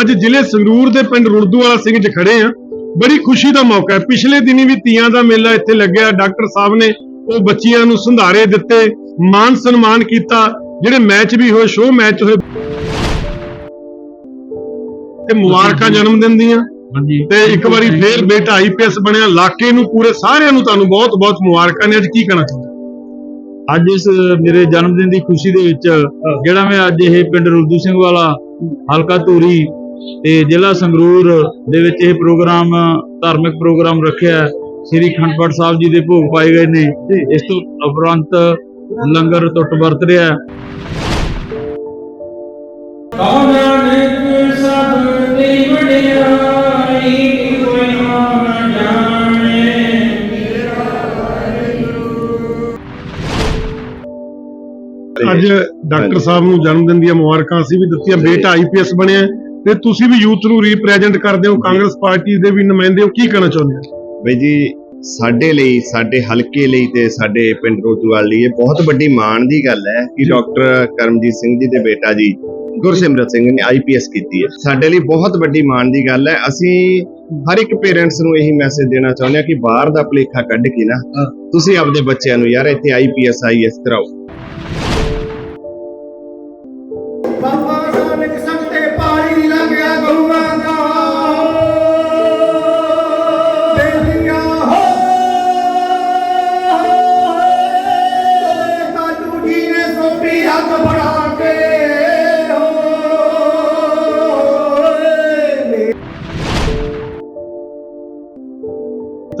ਅੱਜ ਜ਼ਿਲ੍ਹੇ ਸੰਗਰੂਰ ਦੇ ਪਿੰਡ ਰੁੜਦੂਵਾਲਾ ਸਿੰਘ 'ਚ ਖੜੇ ਆ। ਬੜੀ ਖੁਸ਼ੀ ਦਾ ਮੌਕਾ ਹੈ। ਪਿਛਲੇ ਦਿਨੀ ਵੀ ਤੀਆਂ ਦਾ ਮੇਲਾ ਇੱਥੇ ਲੱਗਿਆ। ਡਾਕਟਰ ਸਾਹਿਬ ਨੇ ਉਹ ਬੱਚੀਆਂ ਨੂੰ ਸੰਧਾਰੇ ਦਿੱਤੇ ਮਾਨ ਸਨਮਾਨ ਕੀਤਾ। ਜਿਹੜੇ ਮੈਚ ਵੀ ਹੋਏ ਸ਼ੋਅ ਮੈਚ ਹੋਏ। ਤੇ ਮੁਬਾਰਕਾਂ ਜਨਮ ਦਿਨ ਦੀਆਂ। ਹਾਂਜੀ। ਤੇ ਇੱਕ ਵਾਰੀ ਫੇਰ ਬੇਟਾ ਆਈਪੀਐਸ ਬਣਿਆ। ਇਲਾਕੇ ਨੂੰ ਪੂਰੇ ਸਾਰਿਆਂ ਨੂੰ ਤੁਹਾਨੂੰ ਬਹੁਤ ਬਹੁਤ ਮੁਬਾਰਕਾਂ ਨੇ। ਅੱਜ ਕੀ ਕਹਿਣਾ ਚਾਹੁੰਦੇ ਅੱਜ ਇਸ ਮੇਰੇ ਜਨਮ ਦਿਨ ਦੀ ਖੁਸ਼ੀ ਦੇ ਵਿੱਚ ਜਿਹੜਾ ਮੈਂ ਅੱਜ ਇਹ ਪਿੰਡ ਰੁਲਦੂ ਸਿੰਘ ਵਾਲਾ ਹਲਕਾ ਧੂਰੀ ਤੇ ਜ਼ਿਲ੍ਹਾ ਸੰਗਰੂਰ ਦੇ ਵਿੱਚ ਇਹ ਪ੍ਰੋਗਰਾਮ, ਧਾਰਮਿਕ ਪ੍ਰੋਗਰਾਮ ਰੱਖਿਆ ਸ੍ਰੀ ਖੰਡ ਪਾਠ ਸਾਹਿਬ ਜੀ ਦੇ ਭੋਗ ਪਾਏ ਗਏ ਨੇ। ਇਸ ਤੋਂ ਉਪਰੰਤ ਲੰਗਰ ਟੁੱਟ ਵਰਤ ਰਿਹਾ ਹੈ। ਸਭ ਦੀ ਵਡਿਆਈ ਕੋਈ ਨਾ ਜਾਣੇ ਅੱਜ ਡਾਕਟਰ ਸਾਹਿਬ ਨੂੰ ਜਨਮ ਦਿਨ ਦੀਆਂ ਮੁਬਾਰਕਾਂ ਅਸੀਂ ਵੀ ਦਿੱਤੀਆਂ। ਬੇਟਾ ਆਈਪੀਐਸ ਬਣਿਆ ਤੇ ਤੁਸੀਂ ਵੀ ਯੂਥ ਨੂੰ ਰਿਪਰੈਜ਼ੈਂਟ ਕਰਦੇ ਹੋ ਕਾਂਗਰਸ ਪਾਰਟੀ ਦੇ ਵੀ ਨੁਮਾਇੰਦੇ ਹੋ ਕੀ ਕਹਿਣਾ ਚਾਹੁੰਦੇ ਹੋ? ਬਈ ਜੀ ਸਾਡੇ ਲਈ ਸਾਡੇ ਹਲਕੇ ਲਈ ਤੇ ਸਾਡੇ ਪਿੰਡ ਰੋਜੂਵਾਲ ਲਈ ਇਹ ਬਹੁਤ ਵੱਡੀ ਮਾਣ ਦੀ ਗੱਲ ਹੈ ਕਿ ਡਾਕਟਰ ਕਰਮਜੀਤ ਸਿੰਘ ਜੀ ਦੇ ਬੇਟਾ ਜੀ ਗੁਰਸਿਮਰਤ ਸਿੰਘ ਨੇ ਆਈਪੀਐਸ ਕੀਤੀ ਹੈ। ਸਾਡੇ ਲਈ ਬਹੁਤ ਵੱਡੀ ਮਾਣ ਦੀ ਗੱਲ ਹੈ। ਅਸੀਂ ਹਰ ਇੱਕ ਪੇਰੈਂਟਸ ਨੂੰ ਇਹੀ ਮੈਸੇਜ ਦੇਣਾ ਚਾਹੁੰਦੇ ਹਾਂ ਕਿ ਬਾਹਰ ਦਾ ਭੁਲੇਖਾ ਕੱਢ ਕੇ ਨਾ ਤੁਸੀਂ ਆਪਦੇ ਬੱਚਿਆਂ ਨੂੰ ਯਾਰ ਇੱਥੇ ਆਈਪੀਐਸ ਆਈਐਸ ਕਰਾਓ।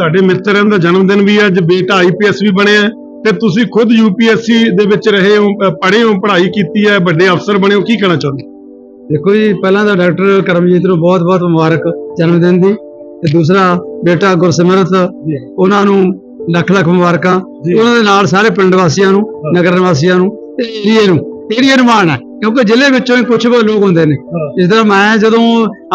ਤੁਹਾਡੇ ਮਿੱਤਰਾਂ ਦਾ ਜਨਮ ਦਿਨ ਵੀ ਅੱਜ ਬੇਟਾ ਆਈਪੀਐਸ ਵੀ ਬਣਿਆ ਤੇ ਤੁਸੀਂ ਖੁਦ ਯੂਪੀਐਸਸੀ ਦੇ ਵਿੱਚ ਰਹੇ ਹੋ ਪੜ੍ਹੇ ਹੋ ਪੜ੍ਹਾਈ ਕੀਤੀ ਹੈ ਵੱਡੇ ਅਫਸਰ ਬਣੇ ਹੋ ਕੀ ਕਹਿਣਾ ਚਾਹੁੰਦੇ? ਦੇਖੋ ਜੀ ਪਹਿਲਾਂ ਤਾਂ ਡਾਕਟਰ ਕਰਮਜੀਤ ਨੂੰ ਬਹੁਤ-ਬਹੁਤ ਮੁਬਾਰਕ ਜਨਮ ਦਿਨ ਦੀ ਤੇ ਦੂਸਰਾ ਬੇਟਾ ਗੁਰਸਿਮਰਤ ਉਹਨਾਂ ਨੂੰ ਲੱਖ ਲੱਖ ਮੁਬਾਰਕਾਂ। ਉਹਨਾਂ ਦੇ ਨਾਲ ਸਾਰੇ ਪਿੰਡ ਵਾਸੀਆਂ ਨੂੰ ਨਗਰ ਨਿਵਾਸੀਆਂ ਨੂੰ ਤੇ ਏਰੀਏ ਨੂੰ। ਏਰੀਏ ਨੂੰ ਮਾਣ ਹੈ ਕਿਉਂਕਿ ਜ਼ਿਲ੍ਹੇ ਵਿੱਚੋਂ ਹੀ ਕੁਝ ਲੋਕ ਹੁੰਦੇ ਨੇ। ਜਿਸ ਤਰ੍ਹਾਂ ਮੈਂ ਜਦੋਂ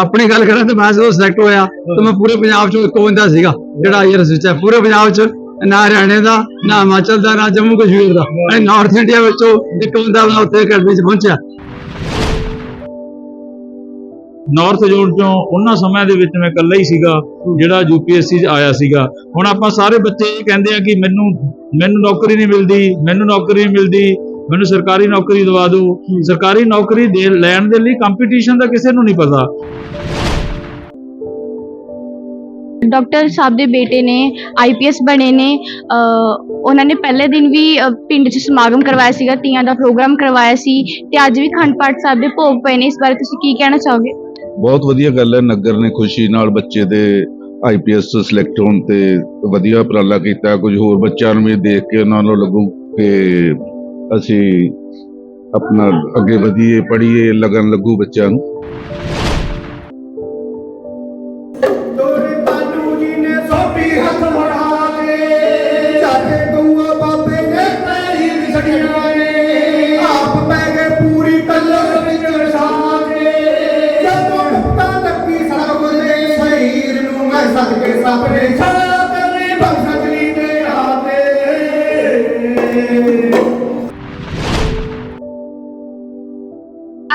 ਆਪਣੀ ਗੱਲ ਕਰਾਂ ਤੇ ਮੈਂ ਜਦੋਂ ਸਿਲੈਕਟ ਹੋਇਆ ਤਾਂ ਮੈਂ ਪੂਰੇ ਪੰਜਾਬ ਚੋਂ ਇੱਕੋ ਬੰਦਾ ਸੀਗਾ। ਜਿਹੜਾ ਆਈਆਰਐਸ ਵਿੱਚ ਹੈ ਪੂਰੇ ਪੰਜਾਬ ਚ, ਨਾ ਹਰਿਆਣੇ ਦਾ, ਨਾ ਹਿਮਾਚਲ ਦਾ, ਨਾ ਜੰਮੂ ਕਸ਼ਮੀਰ ਦਾ। ਮੈਂ ਨਾਰਥ ਇੰਡੀਆ ਵਿੱਚੋਂ ਇੱਕ ਬੰਦਾ ਉੱਥੇ ਅਕੈਡਮੀ ਚ ਪਹੁੰਚਿਆ। ਨਾਰਥ ਜ਼ੋਨ ਚੋਂ ਉਹਨਾਂ ਸਮਿਆਂ ਦੇ ਵਿੱਚ ਮੈਂ ਇਕੱਲਾ ਹੀ ਸੀਗਾ, ਜਿਹੜਾ ਯੂਪੀਐਸਸੀ 'ਚ ਆਇਆ ਸੀਗਾ। ਹੁਣ ਆਪਾਂ ਸਾਰੇ ਬੱਚੇ ਇਹ ਕਹਿੰਦੇ ਆ ਕਿ ਮੈਨੂੰ ਮੈਨੂੰ ਨੌਕਰੀ ਨਹੀਂ ਮਿਲਦੀ, ਮੈਨੂੰ ਨੌਕਰੀ ਨਹੀਂ ਮਿਲਦੀ, ਮੈਨੂੰ ਸਰਕਾਰੀ ਨੌਕਰੀ ਦਵਾ ਦਿਓ। ਸਰਕਾਰੀ ਨੌਕਰੀ ਦੇ, ਲੈਣ ਦੇ ਲਈ ਕੰਪੀਟੀਸ਼ਨ ਦਾ ਕਿਸੇ ਨੂੰ ਨਹੀਂ ਪਤਾ। ਡਾਕਟਰ ਸਾਹਿਬ ਦੇ ਬੇਟੇ ਨੇ ਆਈਪੀਐਸ ਬਣੇ ਨੇ ਉਹਨਾਂ ਨੇ ਪਹਿਲੇ ਦਿਨ ਵੀ ਪਿੰਡ 'ਚ ਸਮਾਗਮ ਕਰਵਾਇਆ ਸੀਗਾ, ਤੀਆਂ ਦਾ ਪ੍ਰੋਗਰਾਮ ਕਰਵਾਇਆ ਸੀ ਤੇ ਅੱਜ ਵੀ ਖੰਡ ਪਾਠ ਸਾਹਿਬ ਦੇ ਭੋਗ ਪਏ ਨੇ, ਇਸ ਬਾਰੇ ਤੁਸੀਂ ਕੀ ਕਹਿਣਾ ਚਾਹੋਗੇ? ਬਹੁਤ ਵਧੀਆ ਗੱਲ ਹੈ, ਨਗਰ ਨੇ ਖੁਸ਼ੀ ਨਾਲ ਬੱਚੇ ਦੇ ਆਈਪੀਐਸ ਸਿਲੈਕਟ ਹੋਣ ਤੇ ਵਧੀਆ ਉਪਰਾਲਾ ਕੀਤਾ, ਕੁਝ ਹੋਰ ਬੱਚਿਆਂ ਨੂੰ ਵੀ ਦੇਖ ਕੇ ਉਹਨਾਂ ਨੂੰ ਲੱਗੂ ਕਿ ਅਸੀਂ ਆਪਣਾ ਅੱਗੇ ਵਧੀਏ ਪੜੀਏ ਲਗਨ ਲੱਗੂ ਬੱਚਿਆਂ ਨੂੰ। ਦੇ ਆਤੇ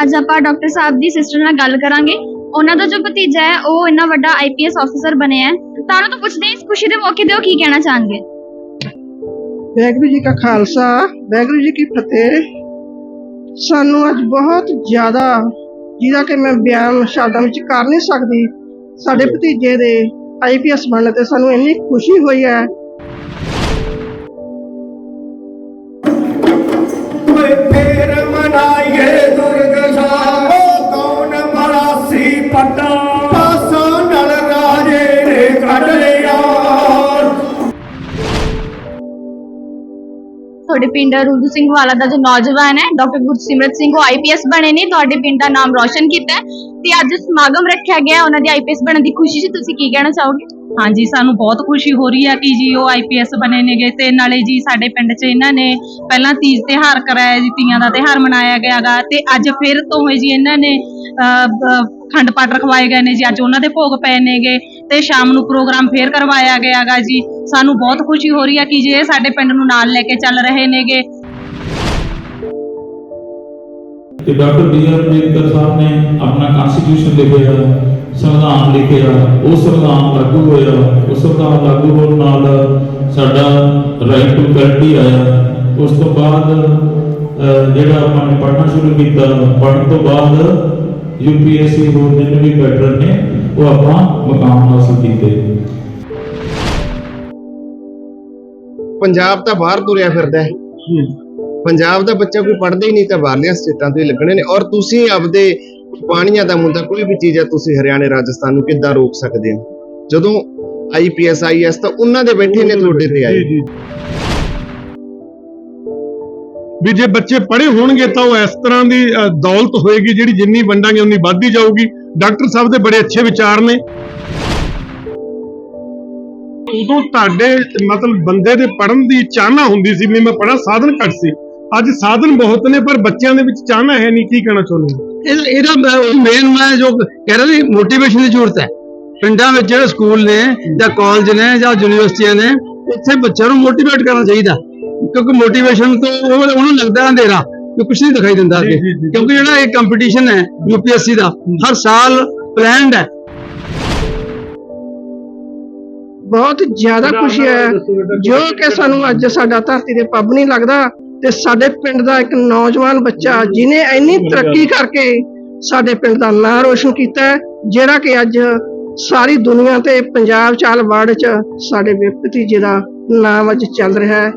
ਅੱਜ ਆਪਾਂ ਡਾਕਟਰ ਸਾਹਿਬ ਦੀ ਸਿਸਟਰ ਨਾਲ ਗੱਲ ਕਰਾਂਗੇ। ਉਹਨਾਂ ਦਾ ਜੋ ਭਤੀਜਾ ਹੈ ਉਹ ਇੰਨਾ ਵੱਡਾ ਆਈਪੀਐਸ ਆਫੀਸਰ ਬਣਿਆ ਹੈ। ਤੁਹਾਨੂੰ ਤਾਂ ਪੁੱਛਦੇ ਹਾਂ, ਇਸ ਖੁਸ਼ੀ ਦੇ ਮੌਕੇ ਤੇ ਉਹ ਕੀ ਕਹਿਣਾ ਚਾਹਣਗੇ? ਵਾਹਿਗੁਰੂ ਜੀ ਕਾ ਖਾਲਸਾ ਵਾਹਿਗੁਰੂ ਜੀ ਕੀ ਫਤਿਹ। ਸਾਨੂੰ ਅੱਜ ਬਹੁਤ ਜ਼ਿਆਦਾ ਜਿਹਦਾ ਕਿ ਮੈਂ ਬਿਆਨ ਸ਼ਬਦਾਂ ਵਿੱਚ ਕਰ ਨਹੀਂ ਸਕਦੀ। ਸਾਡੇ ਭਤੀਜੇ ਦੇ ਆਈਪੀਐਸ ਬਣਨ ਤੇ ਸਾਨੂੰ ਇੰਨੀ ਖੁਸ਼ੀ ਹੋਈ ਹੈ ਤੁਹਾਡੇ ਪਿੰਡ ਰੂਦੂ ਸਿੰਘ ਵਾਲਾ ਦਾ ਜੋ ਨੌਜਵਾਨ ਹੈ ਡਾਕਟਰ ਗੁਰਸਿਮਰਤ ਸਿੰਘ ਉਹ ਆਈਪੀਐਸ ਬਣੇ ਨੇ ਤੁਹਾਡੇ ਪਿੰਡ ਦਾ ਨਾਮ ਰੌਸ਼ਨ ਕੀਤਾ ਤੇ ਅੱਜ ਸਮਾਗਮ ਰੱਖਿਆ ਗਿਆ ਉਹਨਾਂ ਦੇ ਆਈਪੀਐਸ ਬਣਨ ਦੀ ਖੁਸ਼ੀ 'ਚ ਤੁਸੀਂ ਕੀ ਕਹਿਣਾ ਚਾਹੋਗੇ? ਹਾਂਜੀ ਸਾਨੂੰ ਬਹੁਤ ਖੁਸ਼ੀ ਹੋ ਰਹੀ ਹੈ ਕਿ ਜੀ ਉਹ ਆਈਪੀਐਸ ਬਣੇ ਨੇਗੇ ਤੇ ਨਾਲੇ ਜੀ ਸਾਡੇ ਪਿੰਡ 'ਚ ਇਹਨਾਂ ਨੇ ਪਹਿਲਾਂ ਤੀਜ ਤਿਹਾਰ ਕਰਾਇਆ ਜੀ ਤੀਆਂ ਦਾ ਤਿਹਾਰ ਮਨਾਇਆ ਗਿਆਗਾ ਤੇ ਅੱਜ ਫਿਰ ਤੋਂ ਹੀ ਜੀ ਇਹਨਾਂ ਨੇ ਅਹ, ਖੰਡ ਪਾਠ ਰਖਵਾਏ ਗਏ ਨੇ ਜੀ ਅੱਜ ਉਹਨਾਂ ਦੇ ਭੋਗ ਪਏ ਨੇਗੇ। ਤੇ ਸ਼ਾਮ ਨੂੰ ਪ੍ਰੋਗਰਾਮ ਫੇਰ ਕਰਵਾਇਆ ਗਿਆਗਾ ਜੀ। ਸਾਨੂੰ ਬਹੁਤ ਖੁਸ਼ੀ ਹੋ ਰਹੀ ਹੈ ਕਿ ਜੀ ਸਾਡੇ ਪਿੰਡ ਨੂੰ ਨਾਲ ਲੈ ਕੇ ਚੱਲ ਰਹੇ ਨੇਗੇ। ਕਿ doctor B R Ambedkar Sahib ਨੇ ਆਪਣਾ ਕਨਸਟੀਟਿਊਸ਼ਨ ਲਿਖਿਆ, ਸੰਵਿਧਾਨ ਲਿਖਿਆ, ਉਹ ਸੰਵਿਧਾਨ ਲਾਗੂ ਹੋਇਆ, ਉਹ ਸੰਵਿਧਾਨ ਲਾਗੂ ਹੋਣ ਨਾਲ ਸਾਡਾ ਰਾਈਟ ਟੂ ਪੈਰਿਟੀ ਆਇਆ। ਉਸ ਤੋਂ ਬਾਅਦ ਜਿਹੜਾ ਆਪਾਂ ਨੇ ਪੜ੍ਹਨਾ ਸ਼ੁਰੂ ਕੀਤਾ, ਪੜ੍ਹਨ ਤੋਂ ਬਾਅਦ ਯੂਪੀਐਸਸੀ ਹੋਰ ਜਿੰਨੇ ਵੀ ਪੈਟਰਨ ਨੇ ਉਹ ਆਪਾਂ ਮਕਾਮ ਹਾਸਲ ਕੀਤੇ। ਪੰਜਾਬ ਤਾਂ ਬਾਹਰ ਤੁਰਿਆ ਫਿਰਦਾ ਹੈ। ਪੰਜਾਬ ਦਾ ਬੱਚਾ ਕੋਈ ਪੜ੍ਹਦਾ ਹੀ ਨਹੀਂ ਤਾਂ ਬਾਹਰਲੀਆਂ ਸਟੇਟਾਂ ਤੋਂ ਹੀ ਲੱਗਣੇ ਨੇ। ਔਰ ਤੁਸੀਂ ਆਪਦੇ ਪਾਣੀਆਂ ਦਾ ਮੁੱਦਾ ਕੋਈ ਵੀ ਚੀਜ਼ ਹੈ ਤੁਸੀਂ ਹਰਿਆਣੇ ਰਾਜਸਥਾਨ ਨੂੰ ਕਿੱਦਾਂ ਰੋਕ ਸਕਦੇ ਹੋ? ਜਦੋਂ ਆਈਪੀਐਸ ਆਈਐਸ ਤਾਂ ਉਹਨਾਂ ਦੇ ਬੈਠੇ ਨੇ ਤੁਹਾਡੇ ਤੇ ਆਏ। ਵੀ ਜੇ ਬੱਚੇ ਪੜ੍ਹੇ ਹੋਣਗੇ ਤਾਂ ਉਹ ਇਸ ਤਰ੍ਹਾਂ ਦੀ ਦੌਲਤ ਹੋਏਗੀ ਜਿਹੜੀ ਜਿੰਨੀ ਵੰਡਾਂਗੇ ਉਨੀ ਵੱਧਦੀ ਜਾਊਗੀ। ਡਾਕਟਰ ਸਾਹਿਬ ਦੇ ਬੜੇ ਅੱਛੇ ਵਿਚਾਰ ਨੇ। ਉਦੋਂ ਤੁਹਾਡੇ ਮਤਲਬ ਬੰਦੇ ਦੇ ਪੜ੍ਹਨ ਦੀ ਚਾਹਨਾ ਹੁੰਦੀ ਸੀ, ਵੀ ਮੈਂ ਪੜ੍ਹਾਂ ਸਾਧਨ ਘੱਟ ਸੀ। ਅੱਜ ਸਾਧਨ ਬਹੁਤ ਨੇ, ਪਰ ਬੱਚਿਆਂ ਦੇ ਵਿੱਚ ਚਾਹਨਾ ਹੈ ਨਹੀਂ, ਕੀ ਕਹਿਣਾ ਚਾਹੁੰਦੇ ਇਹਦਾ ਮੇਨ ਮੈਂ ਜੋ ਕਹਿ ਰਿਹਾ ਸੀ ਮੋਟੀਵੇਸ਼ਨ ਦੀ ਜ਼ਰੂਰਤ ਹੈ। ਪਿੰਡਾਂ ਵਿੱਚ ਜਿਹੜੇ ਸਕੂਲ ਨੇ, ਜਾਂ ਕਾਲਜ ਨੇ, ਜਾਂ ਯੂਨੀਵਰਸਿਟੀਆਂ ਨੇ ਉੱਥੇ ਬੱਚਿਆਂ ਨੂੰ ਮੋਟੀਵੇਟ ਕਰਨਾ ਚਾਹੀਦਾ। ਕਿਉਂਕਿ ਮੋਟੀਵੇਸ਼ਨ ਤੋਂ ਉਹਨੂੰ ਲੱਗਦਾ ਅੰਧੇਰਾ ਕਿ ਕੁਝ ਨਹੀਂ ਦਿਖਾਈ ਦਿੰਦਾ ਅੱਗੇ। ਜੀ, ਜੀ। ਕਿਉਂਕਿ ਜਿਹੜਾ ਇਹ ਕੰਪੀਟੀਸ਼ਨ ਹੈ ਯੂਪੀਐਸਸੀ ਦਾ ਹਰ ਸਾਲ ਪਲਾਨਡ ਹੈ। ਬਹੁਤ ਜ਼ਿਆਦਾ ਖੁਸ਼ੀ ਹੈ। ਜੋ ਕਿ ਸਾਨੂੰ ਅੱਜ ਸਾਡਾ ਧਰਤੀ ਦੇ ਪੱਬ ਨਹੀਂ ਲੱਗਦਾ ਤੇ ਸਾਡੇ ਪਿੰਡ ਦਾ ਇੱਕ ਨੌਜਵਾਨ ਬੱਚਾ ਜਿਨੇ ਇੰਨੀ ਤਰੱਕੀ ਕਰਕੇ ਸਾਡੇ ਪਿੰਡ ਦਾ ਨਾਂ ਰੋਸ਼ਨ ਕੀਤਾ ਹੈ, ਜਿਹੜਾ ਕਿ ਅੱਜ ਸਾਰੀ ਦੁਨੀਆ ਤੇ ਪੰਜਾਬ ਚਾਲ ਵਰਲਡ ਚ ਸਾਡੇ ਵਿਅਕਤੀ ਦਾ ਨਾਮ ਅੱਜ ਚੱਲ ਰਿਹਾ ਹੈ।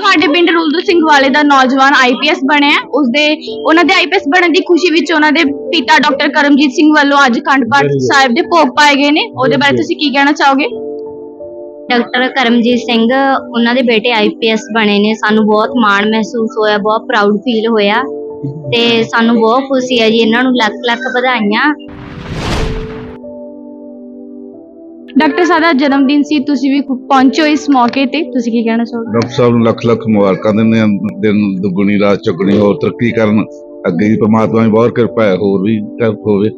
ਤੁਹਾਡੇ ਪਿੰਡ ਰੁਲਦੂ ਸਿੰਘ ਵਾਲੇ ਦਾ ਨੌਜਵਾਨ ਆਈਪੀਐਸ ਬਣਿਆ ਹੈ। ਉਸਦੇ ਉਹਨਾਂ ਦੇ ਆਈਪੀਐਸ ਬਣਨ ਦੀ ਖੁਸ਼ੀ ਵਿੱਚ ਉਹਨਾਂ ਦੇ ਪਿਤਾ ਡਾਕਟਰ ਕਰਮਜੀਤ ਸਿੰਘ ਵੱਲੋਂ ਅੱਜ ਅਖੰਡ ਪਾਠ ਸਾਹਿਬ ਦੇ ਭੋਗ ਪਾਏ ਗਏ ਨੇ। ਉਹਦੇ ਬਾਰੇ ਤੁਸੀਂ ਕੀ ਕਹਿਣਾ ਚਾਹੋਗੇ? ਡਾਕਟਰ ਕਰਮਜੀਤ ਸਿੰਘ ਉਹਨਾਂ ਦੇ ਬੇਟੇ ਆਈਪੀਐਸ ਬਣੇ ਨੇ। ਸਾਨੂੰ ਬਹੁਤ ਮਾਣ ਮਹਿਸੂਸ ਹੋਇਆ ਬਹੁਤ ਪ੍ਰਾਊਡ ਫੀਲ ਹੋਇਆ। ਤੇ ਸਾਨੂੰ ਬਹੁਤ ਖੁਸ਼ੀ ਹੈ ਜੀ। ਇਹਨਾਂ ਨੂੰ ਲੱਖ ਲੱਖ ਵਧਾਈਆਂ। ਡਾਕਟਰ ਸਾਹਿਬ ਦਾ ਜਨਮ ਦਿਨ ਸੀ, ਤੁਸੀਂ ਵੀ ਪਹੁੰਚੋ ਇਸ ਮੌਕੇ ਤੇ। ਤੁਸੀਂ ਕੀ ਕਹਿਣਾ ਚਾਹੋਗੇ? ਡਾਕਟਰ ਸਾਹਿਬ ਨੂੰ ਲੱਖ ਲੱਖ ਮੁਬਾਰਕਾਂ ਦਿੰਦੇ ਆ ਦਿਨ ਦੁੱਗਣੀ, ਰਾਤ ਚੁੱਗਣੀ, ਹੋਰ ਤਰੱਕੀ ਕਰਨ? ਅੱਗੇ ਦੀ ਪ੍ਰਮਾਤਮਾ ਦੀ ਬਹੁਤ ਕਿਰਪਾ ਹੈ, ਹੋਰ ਵੀ ਹੋਵੇ।